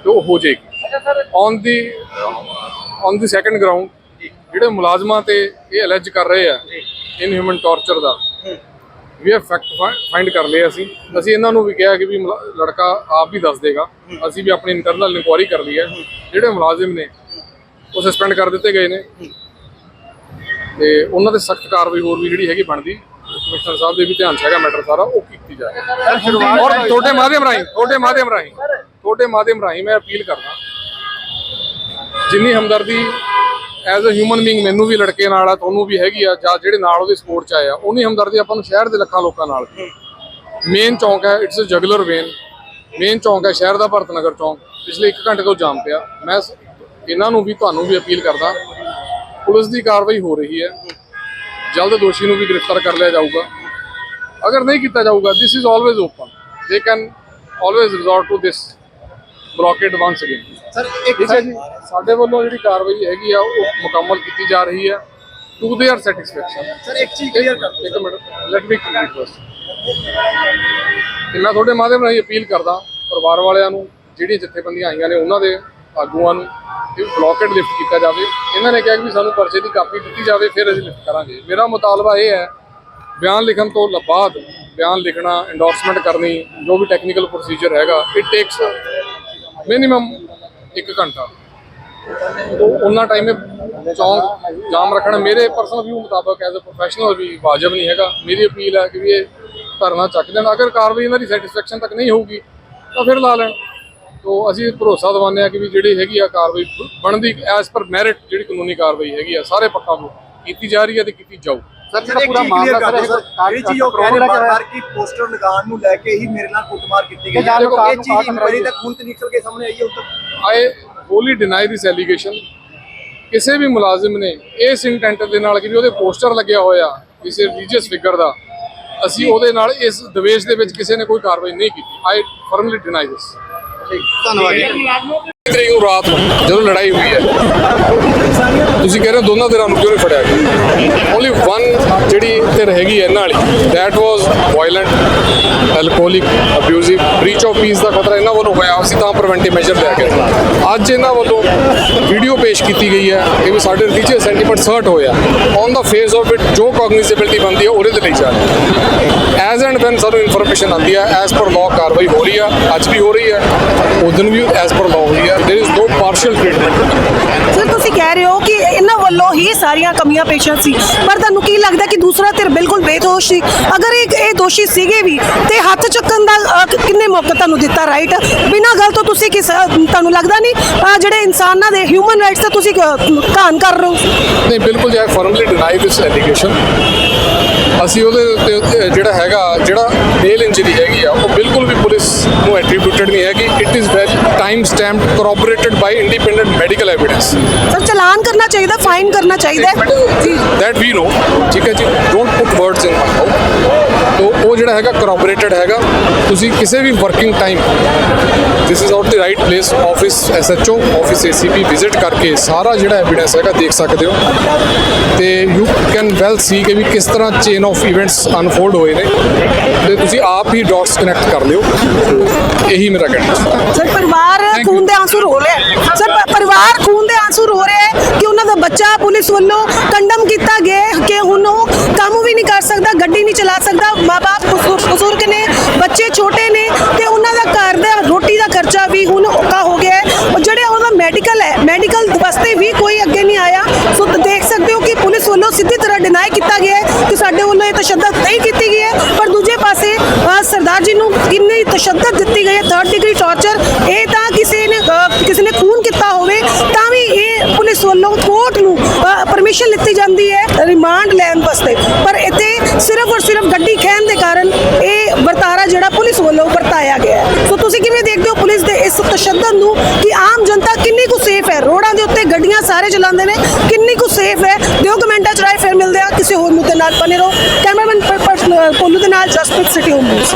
ਤੇ ਉਹ ਹੋ ਜਾਏਗੀ। On the on the second ground ਜਿਹੜੇ ਮੁਲਾਜ਼ਮਾਂ ਤੇ ਇਹ ਅਲੈਜ ਕਰ ਰਹੇ ਆ ਇਨ ਹਿਊਮਨ ਟਾਰਚਰ ਦਾ ਵੀ ਇਹ ਫੈਕਟ ਫਾਈਂਡ ਕਰ ਲਿਆ ਅਸੀਂ। ਅਸੀਂ ਇਹਨਾਂ ਨੂੰ ਵੀ ਕਿਹਾ ਕਿ ਵੀ ਲੜਕਾ ਆਪ ਵੀ ਦੱਸ ਦੇਗਾ। ਅਸੀਂ ਵੀ ਆਪਣੀ ਇੰਟਰਨਲ ਇਨਕੁਆਇਰੀ ਕਰ ਲਈ ਹੈ। ਜਿਹੜੇ ਮੁਲਾਜ਼ਮ ਨੇ ਉਹ ਸਸਪੈਂਡ ਕਰ ਦਿੱਤੇ ਗਏ ਨੇ। ਤੇ ਉਹਨਾਂ ਤੇ ਸਖਤ ਕਾਰਵਾਈ ਹੋਰ ਵੀ ਜਿਹੜੀ ਹੈਗੀ ਬਣਦੀ। ਕਮਿਸ਼ਨਰ ਸਾਹਿਬ ਦੇ ਵੀ ਧਿਆਨ 'ਚ ਹੈਗਾ ਮੈਟਰ ਸਾਰਾ ਉਹ ਕੀਤੀ ਜਾਏ ਔਰ ਤੁਹਾਡੇ ਮਾਧਿਅਮ ਰਾਹੀਂ ਤੁਹਾਡੇ ਮਾਧਿਅਮ ਰਾਹੀਂ ਤੁਹਾਡੇ ਮਾਧਿਅਮ ਰਾਹੀਂ ਮੈਂ ਅਪੀਲ ਕਰਦਾ। ਜਿੰਨੀ ਹਮਦਰਦੀ ਐਜ਼ ਅ ਹਿਊਮਨ ਬੀਇੰਗ ਮੈਨੂੰ ਵੀ ਲੜਕੇ ਨਾਲ ਆ ਤੁਹਾਨੂੰ ਵੀ ਹੈਗੀ ਆ ਜਾਂ ਜਿਹੜੇ ਨਾਲ ਉਹਦੇ ਸਪੋਰਟ ਚ ਆਏ ਆ ਉਨੀ ਹਮਦਰਦੀ ਆਪਾਂ ਨੂੰ ਸ਼ਹਿਰ ਦੇ ਲੱਖਾਂ ਲੋਕਾਂ ਨਾਲ। ਮੇਨ ਚੌਂਕ ਹੈ it's a jugular vein main ਚੌਂਕ ਹੈ ਸ਼ਹਿਰ ਦਾ ਭਰਤ ਨਗਰ ਚੌਂਕ। ਪਿਛਲੇ 1 ਘੰਟੇ ਤੋਂ ਜਾਮ ਪਿਆ। ਮੈਂ ਇਹਨਾਂ ਨੂੰ ਵੀ ਤੁਹਾਨੂੰ ਵੀ ਅਪੀਲ ਕਰਦਾ ਪੁਲਿਸ ਦੀ ਕਾਰਵਾਈ ਹੋ ਰਹੀ ਹੈ। ਜਲਦ ਦੋਸ਼ੀ ਨੂੰ ਵੀ ਗ੍ਰਿਫਤਾਰ ਕਰ ਲਿਆ ਜਾਊਗਾ। ਅਗਰ ਨਹੀਂ ਕੀਤਾ ਜਾਊਗਾ this is always open they can always resort to this blockade once again. Sir ਠੀਕ ਸਾਡੇ ਵੱਲੋਂ ਜਿਹੜੀ ਕਾਰਵਾਈ ਹੈਗੀ ਆ ਉਹ ਮੁਕੰਮਲ ਕੀਤੀ ਜਾ ਰਹੀ ਹੈ। To they are satisfaction sir ਇੱਕ ਚੀਜ਼ ਕਲੀਅਰ ਕਰ ਇੱਕ minute let me complete first ਇਹਨਾਂ ਤੁਹਾਡੇ ਮਾਧਿਅਮ ਰਾਹੀਂ ਅਪੀਲ ਕਰਦਾ ਪਰਿਵਾਰ ਵਾਲਿਆਂ ਨੂੰ ਜਿਹੜੀ ਜਥੇਬੰਦੀਆਂ ਆਈਆਂ ਨੇ ਉਹਨਾਂ ਦੇ ਆਗੂਆਂ ਨੂੰ ਇਹ ਬਲੌਕੇਡ ਲਿਫਟ ਕੀਤਾ ਜਾਵੇ। ਇਹਨਾਂ ਨੇ ਕਿਹਾ ਕਿ ਸਾਨੂੰ ਪਰਚੇ ਦੀ ਕਾਪੀ ਦਿੱਤੀ ਜਾਵੇ ਫਿਰ ਅਸੀਂ ਲਿਫਟ ਕਰਾਂਗੇ। ਮੇਰਾ ਮੁਤਾਲਬਾ ਇਹ ਹੈ ਬਿਆਨ ਲਿਖਣ ਤੋਂ ਬਾਅਦ ਬਿਆਨ ਲਿਖਣਾ ਇੰਡੋਰਸਮੈਂਟ ਕਰਨੀ ਜੋ ਵੀ ਟੈਕਨੀਕਲ ਪ੍ਰੋਸੀਜਰ ਹੈਗਾ ਇਟ ਟੇਕਸ ਮਿਨੀਮਮ 1 ਘੰਟਾ। ਉਹਨਾਂ ਟਾਈਮ ਚੌਂਕ ਜਾਮ ਰੱਖਣਾ, ਮੇਰੇ ਪਰਸਨਲ ਵਿਊ ਮੁਤਾਬਕ ਐਜ਼ ਅ ਪ੍ਰੋਫੈਸ਼ਨਲ ਵੀ ਵਾਜਬ ਨਹੀਂ ਹੈਗਾ। ਮੇਰੀ ਅਪੀਲ ਹੈ ਕਿ ਵੀ ਇਹ ਧਰਨਾ ਚੱਕ ਦੇਣ। ਅਗਰ ਕਾਰਵਾਈ ਇਹਨਾਂ ਦੀ ਸੈਟੀਸਫੈਕਸ਼ਨ ਤੱਕ ਨਹੀਂ ਹੋਊਗੀ, ਤਾਂ ਫਿਰ ਲਾ ਲੈਣ। ਤੋ ਅਸੀਂ ਭਰੋਸਾ ਦਿਵਾਉਂਦੇ ਹਾਂ ਕਿ ਵੀ ਜਿਹੜੀ ਹੈਗੀ ਆ ਕਾਰਵਾਈ ਬਣਦੀ ਐਜ਼ ਪਰ ਮੈਰਿਟ ਜਿਹੜੀ ਕਾਨੂੰਨੀ ਕਾਰਵਾਈ ਹੈਗੀ ਆ, ਸਾਰੇ ਪੱਖਾਂ ਨੂੰ ਕੀਤੀ ਜਾ ਰਹੀ ਹੈ ਤੇ ਕੀਤੀ ਜਾਊ। ਸਰ ਜਿਹੜਾ ਪੂਰਾ ਮਾਮਲਾ ਸਰ ਜਿਹੜੀ ਚੀਜ਼ ਉਹ ਕਹਿ ਰਹੇ ਕਿ ਪੋਸਟਰ ਲਗਾਉਣ ਨੂੰ ਲੈ ਕੇ ਹੀ ਮੇਰੇ ਨਾਲ ਕੁੱਟਮਾਰ ਕੀਤੀ ਗਈ ਹੈ। ਦੇਖੋ ਇਹ ਚੀਜ਼ ਇਨਕੁਆਇਰੀ ਤੱਕ ਹੁਣ ਤੇ ਨਿਕਲ ਕੇ ਸਾਹਮਣੇ ਆਈ ਹੈ ਉਦੋਂ ਆਈ ਹੋਲੀ ਡਿਨਾਈ ਦਿਸ ਐਲੀਗੇਸ਼ਨ ਕਿਸੇ ਵੀ ਮੁਲਾਜ਼ਮ ਨੇ ਇਸ ਇੰਟੈਂਟ ਦੇ ਨਾਲ ਕਿ ਵੀ ਉਹਦੇ ਪੋਸਟਰ ਲੱਗਿਆ ਹੋਇਆ ਕਿਸੇ ਰਿਲੀਜੀਅਸ ਫਿਗਰ ਦਾ ਅਸੀਂ ਉਹਦੇ ਨਾਲ ਇਸ ਦਵੇਸ਼ ਦੇ ਵਿੱਚ ਕਿਸੇ ਨੇ ਕੋਈ ਕਾਰਵਾਈ ਨਹੀਂ ਕੀਤੀ। ਆਈ ਫਰਮਲੀ ਡਿਨਾਈ ਦਿਸ ਧੰਨਵਾਦ ਜੀ। ਤਰੀਕ ਨੂੰ ਰਾਤ ਨੂੰ ਜਦੋਂ ਲੜਾਈ ਹੋਈ ਹੈ। ਤੁਸੀਂ ਕਹਿ ਰਹੇ ਹੋ ਦੋਨਾਂ ਧਿਰਾਂ ਨੂੰ ਕਿਉਂ ਨਹੀਂ ਫੜਿਆ ਗਿਆ ਓਨਲੀ ਵਨ ਜਿਹੜੀ ਧਿਰ ਹੈਗੀ ਹੈ ਇਹਨਾਂ ਵਾਲੀ that was violent alcoholic abusive breach of peace ਦਾ ਖਤਰਾ ਇਹਨਾਂ ਵੱਲੋਂ ਹੋਇਆ ਅਸੀਂ ਤਾਂ ਪ੍ਰੀਵੈਂਟਿਵ ਮੈਜਰ ਲੈ ਕੇ ਅੱਜ ਇਹਨਾਂ ਵੱਲੋਂ ਵੀਡੀਓ ਪੇਸ਼ ਕੀਤੀ ਗਈ ਹੈ ਕਿ ਵੀ ਸਾਡੇ ਰਿਲੀਜੀਅਸ ਸੈਂਟੀਮੈਂਟਸ ਹਰਟ ਹੋਇਆ on the face of it ਜੋ ਕੋਗਨੀਜ਼ੇਬਿਲਟੀ ਬਣਦੀ ਹੈ ਉਹਦੇ ਤੇ ਲਈ ਜਾ ਰਹੀ ਐਜ਼ ਐਂਡ ਵੈਨ ਸਾਨੂੰ ਇਨਫੋਰਮੇਸ਼ਨ ਆਉਂਦੀ ਹੈ ਐਜ਼ ਪਰ ਲਾਅ ਕਾਰਵਾਈ ਹੋ ਰਹੀ ਹੈ ਅੱਜ ਵੀ ਹੋ ਰਹੀ ਹੈ ਉਦੋਂ ਵੀ ਐਜ਼ ਪਰ ਲਾਅ ਹੋਈ ਹੈ there is no partial treatment sir ਤੁਸੀਂ ਕਹਿ ਰਹੇ ਹੋ ਕਿ ਇਹਨਾਂ ਸਾਰੀਆਂ ਕਮੀਆਂ ਪੇਸ਼ਾਂ ਸੀ। ਪਰ ਤੁਹਾਨੂੰ ਕੀ ਲੱਗਦਾ ਕਿ ਦੂਸਰਾ ਧਿਰ ਬਿਲਕੁਲ ਬੇਦੋਸ਼ ਸੀ? ਅਗਰ ਇਹ ਇਹ ਦੋਸ਼ੀ ਸੀਗੇ ਵੀ ਤੇ ਹੱਥ ਚੱਕਣ ਦਾ ਅ, ਕਿੰਨੇ ਮੌਕਾ ਤੁਹਾਨੂੰ ਦਿੱਤਾ ਰਾਈਟ ਬਿਨਾਂ ਗੱਲ ਤੋਂ ਤੁਸੀਂ ਕਿਸ ਤੁਹਾਨੂੰ ਲੱਗਦਾ ਨਹੀਂ ਅ, ਜਿਹੜੇ ਇਨਸਾਨਾਂ ਦੇ ਹਿਊਮਨ ਰਾਈਟਸ ਤੇ ਤੁਸੀਂ ਅ, ਘਾਣ ਕਰ ਰਹੇ ਹੋ? ਨਹੀਂ ਬਿਲਕੁਲ ਜੀ ਆਈ ਫਰਮਲੀ ਡਿਨਾਈ ਦਿਸ ਐਲੀਗੇਸ਼ਨ ਅਸੀਂ ਉਹਦੇ ਉੱਤੇ ਜਿਹੜਾ ਹੈਗਾ ਜਿਹੜਾ ਮੇਲ ਇੰਜਰੀ ਹੈਗੀ ਆ ਉਹ ਬਿਲਕੁਲ ਵੀ ਪੁਲਿਸ ਨੂੰ ਐਟਰੀਬਿਊਟਡ ਨਹੀਂ ਹੈਗੀ। It is well time stamped corroborated by independent medical evidence sir challan ਕਰਨਾ ਚਾਹੀਦਾ ਫਾਈਨ ਕਰਨਾ ਚਾਹੀਦਾ। ਜੀ that we know ਠੀਕ ਹੈ ਜੀ? Don't put words in my mouth ਤੋ ਉਹ ਜਿਹੜਾ ਹੈਗਾ corroborated ਹੈਗਾ। ਤੁਸੀਂ ਕਿਸੇ ਵੀ working time this is out the right place office SHO office ACP visit ਕਰਕੇ ਸਾਰਾ ਜਿਹੜਾ ਐਵੀਡੈਂਸ ਹੈਗਾ ਦੇਖ ਸਕਦੇ ਹੋ। ਤੇ ਯੂ ਕੈਨ ਵੈਲ ਸੀ ਕਿ ਵੀ ਕਿਸ ਤਰ੍ਹਾਂ ਚੇਨ ਆਫ ਇਵੈਂਟਸ ਅਨਫੋਲਡ ਹੋਏ ਨੇ। ਤੇ ਤੁਸੀਂ ਆਪ ਹੀ ਡਾਟਸ ਕਨੈਕਟ ਕਰ ਲਿਓ। ਇਹੀ ਮੇਰਾ ਕਹਿਣਾ। ਸਰ ਪਰਿਵਾਰ ਖੂਨ ਦੇ ਆਂਸੂ ਰੋ ਰਿਹਾ ਸਰ ਪਰਿਵਾਰ ਖੂਨ ਦੇ ਆਂਸੂ ਰੋ ਰਿਹਾ ਹੈ ਕਿ ਉਹਨਾਂ ਦਾ ਬੱਚਾ ਪੁਲਿਸ ਵੱਲੋਂ ਕੰਡਮ ਕੀਤਾ ਗਿਆ ਕਿ ਹੁਣ ਉਹ ਕੰਮ ਵੀ ਨਹੀਂ ਕਰ ਸਕਦਾ, ਗੱਡੀ ਨਹੀਂ ਚਲਾ ਸਕਦਾ। ਮਾਪੇ ਬਜ਼ੁਰਗ ਨੇ, ਬੱਚੇ ਛੋਟੇ ਨੇ ਤੇ ਉਹਨਾਂ ਦਾ ਘਰ ਦਾ ਰੋਟੀ ਦਾ ਖਰਚਾ ਵੀ ਹੁਣ ਔਖਾ ਹੋ ਗਿਆ ਹੈ। ਉਹ ਜਿਹੜੇ ਉਹਦਾ ਮੈਡੀਕਲ ਹੈ ਮੈਡੀਕਲ ਵਾਸਤੇ ਵੀ ਕੋਈ ਅੱਗੇ ਨਹੀਂ ਆਇਆ। ਸੋ ਦੇਖ ਸਕਦੇ ਹੋ ਕਿ ਪੁਲਿਸ ਵੱਲੋਂ ਸਿੱਧੀ ਤਰ੍ਹਾਂ ਡਿਨਾਈ ਕੀਤਾ ਗਿਆ ਹੈ ਕਿ ਸਾਡੇ ਵੱਲੋਂ ਇਹ ਤਸ਼ੱਦਦ ਨਹੀਂ ਕੀਤੀ ਗਈ ਹੈ। ਪਰ ਦੂਜੇ ਪਾਸੇ ਸਰਦਾਰ ਜੀ ਨੂੰ ਕਿੰਨੀ ਤਸ਼ੱਦਦ ਦਿੱਤੀ ਗਈ ਹੈ। ਥਰਡ ਡਿਗਰੀ ਟਾਰਚਰ ਇਹ ਤਾਂ ਕਿਸੇ ਨੇ ਅ, ਕਿਸੇ ਨੇ ਖੂਨ ਕੀਤਾ ਹੋਵੇ ਤਾਂ ਵੀ ਇਹ ਪੁਲਿਸ ਵੱਲੋਂ ਕੋਰਟ ਨੂੰ ਪਰਮਿਸ਼ਨ ਲਿੱਤੀ ਜਾਂਦੀ ਹੈ ਰਿਮਾਂਡ ਲੈਣ ਵਾਸਤੇ। ਪਰ ਇੱਥੇ ਸਿਰਫ ਔਰ ਸਿਰਫ ਗੱਡੀ ਖੈਨ ਦੇ ਕਾਰਨ ਇਹ ਵਰਤਾਰਾ ਜਿਹੜਾ ਪੁਲਿਸ ਵੱਲੋਂ ਵਰਤਾਇਆ ਗਿਆ ਹੈ। ਸੋ ਤੁਸੀਂ ਕਿਵੇਂ ਦੇਖਦੇ ਹੋ ਪੁਲਿਸ ਦੇ ਇਸ ਤਸ਼ੱਦਦ ਨੂੰ ਕਿ ਆਮ ਜਨਤਾ ਕਿੰਨੀ ਕੁ ਸੇਫ ਹੈ? ਰੋਡਾਂ ਦੇ ਉੱਤੇ ਗੱਡੀਆਂ ਸਾਰੇ ਚਲਾਉਂਦੇ ਨੇ, ਕਿੰਨੀ ਕੁ ਸੇਫ ਹੈ? ਦਿਓ ਕਮੈਂਟਾਂ ਚ ਰਾਏ ਫਿਰ ਮਿਲਦੇ ਆ ਕਿਸੇ ਹੋਰ ਮੁੱਦੇ ਨਾਲ ਬਨੇ ਰਹੋ। ਕੈਮਰਾਮੈਨ ਪੋਲੂ ਦੇ ਨਾਲ ਜਸਪ੍ਰੀਤ ਸਿਟੀ ਹੋਮ ਨਿਊਜ਼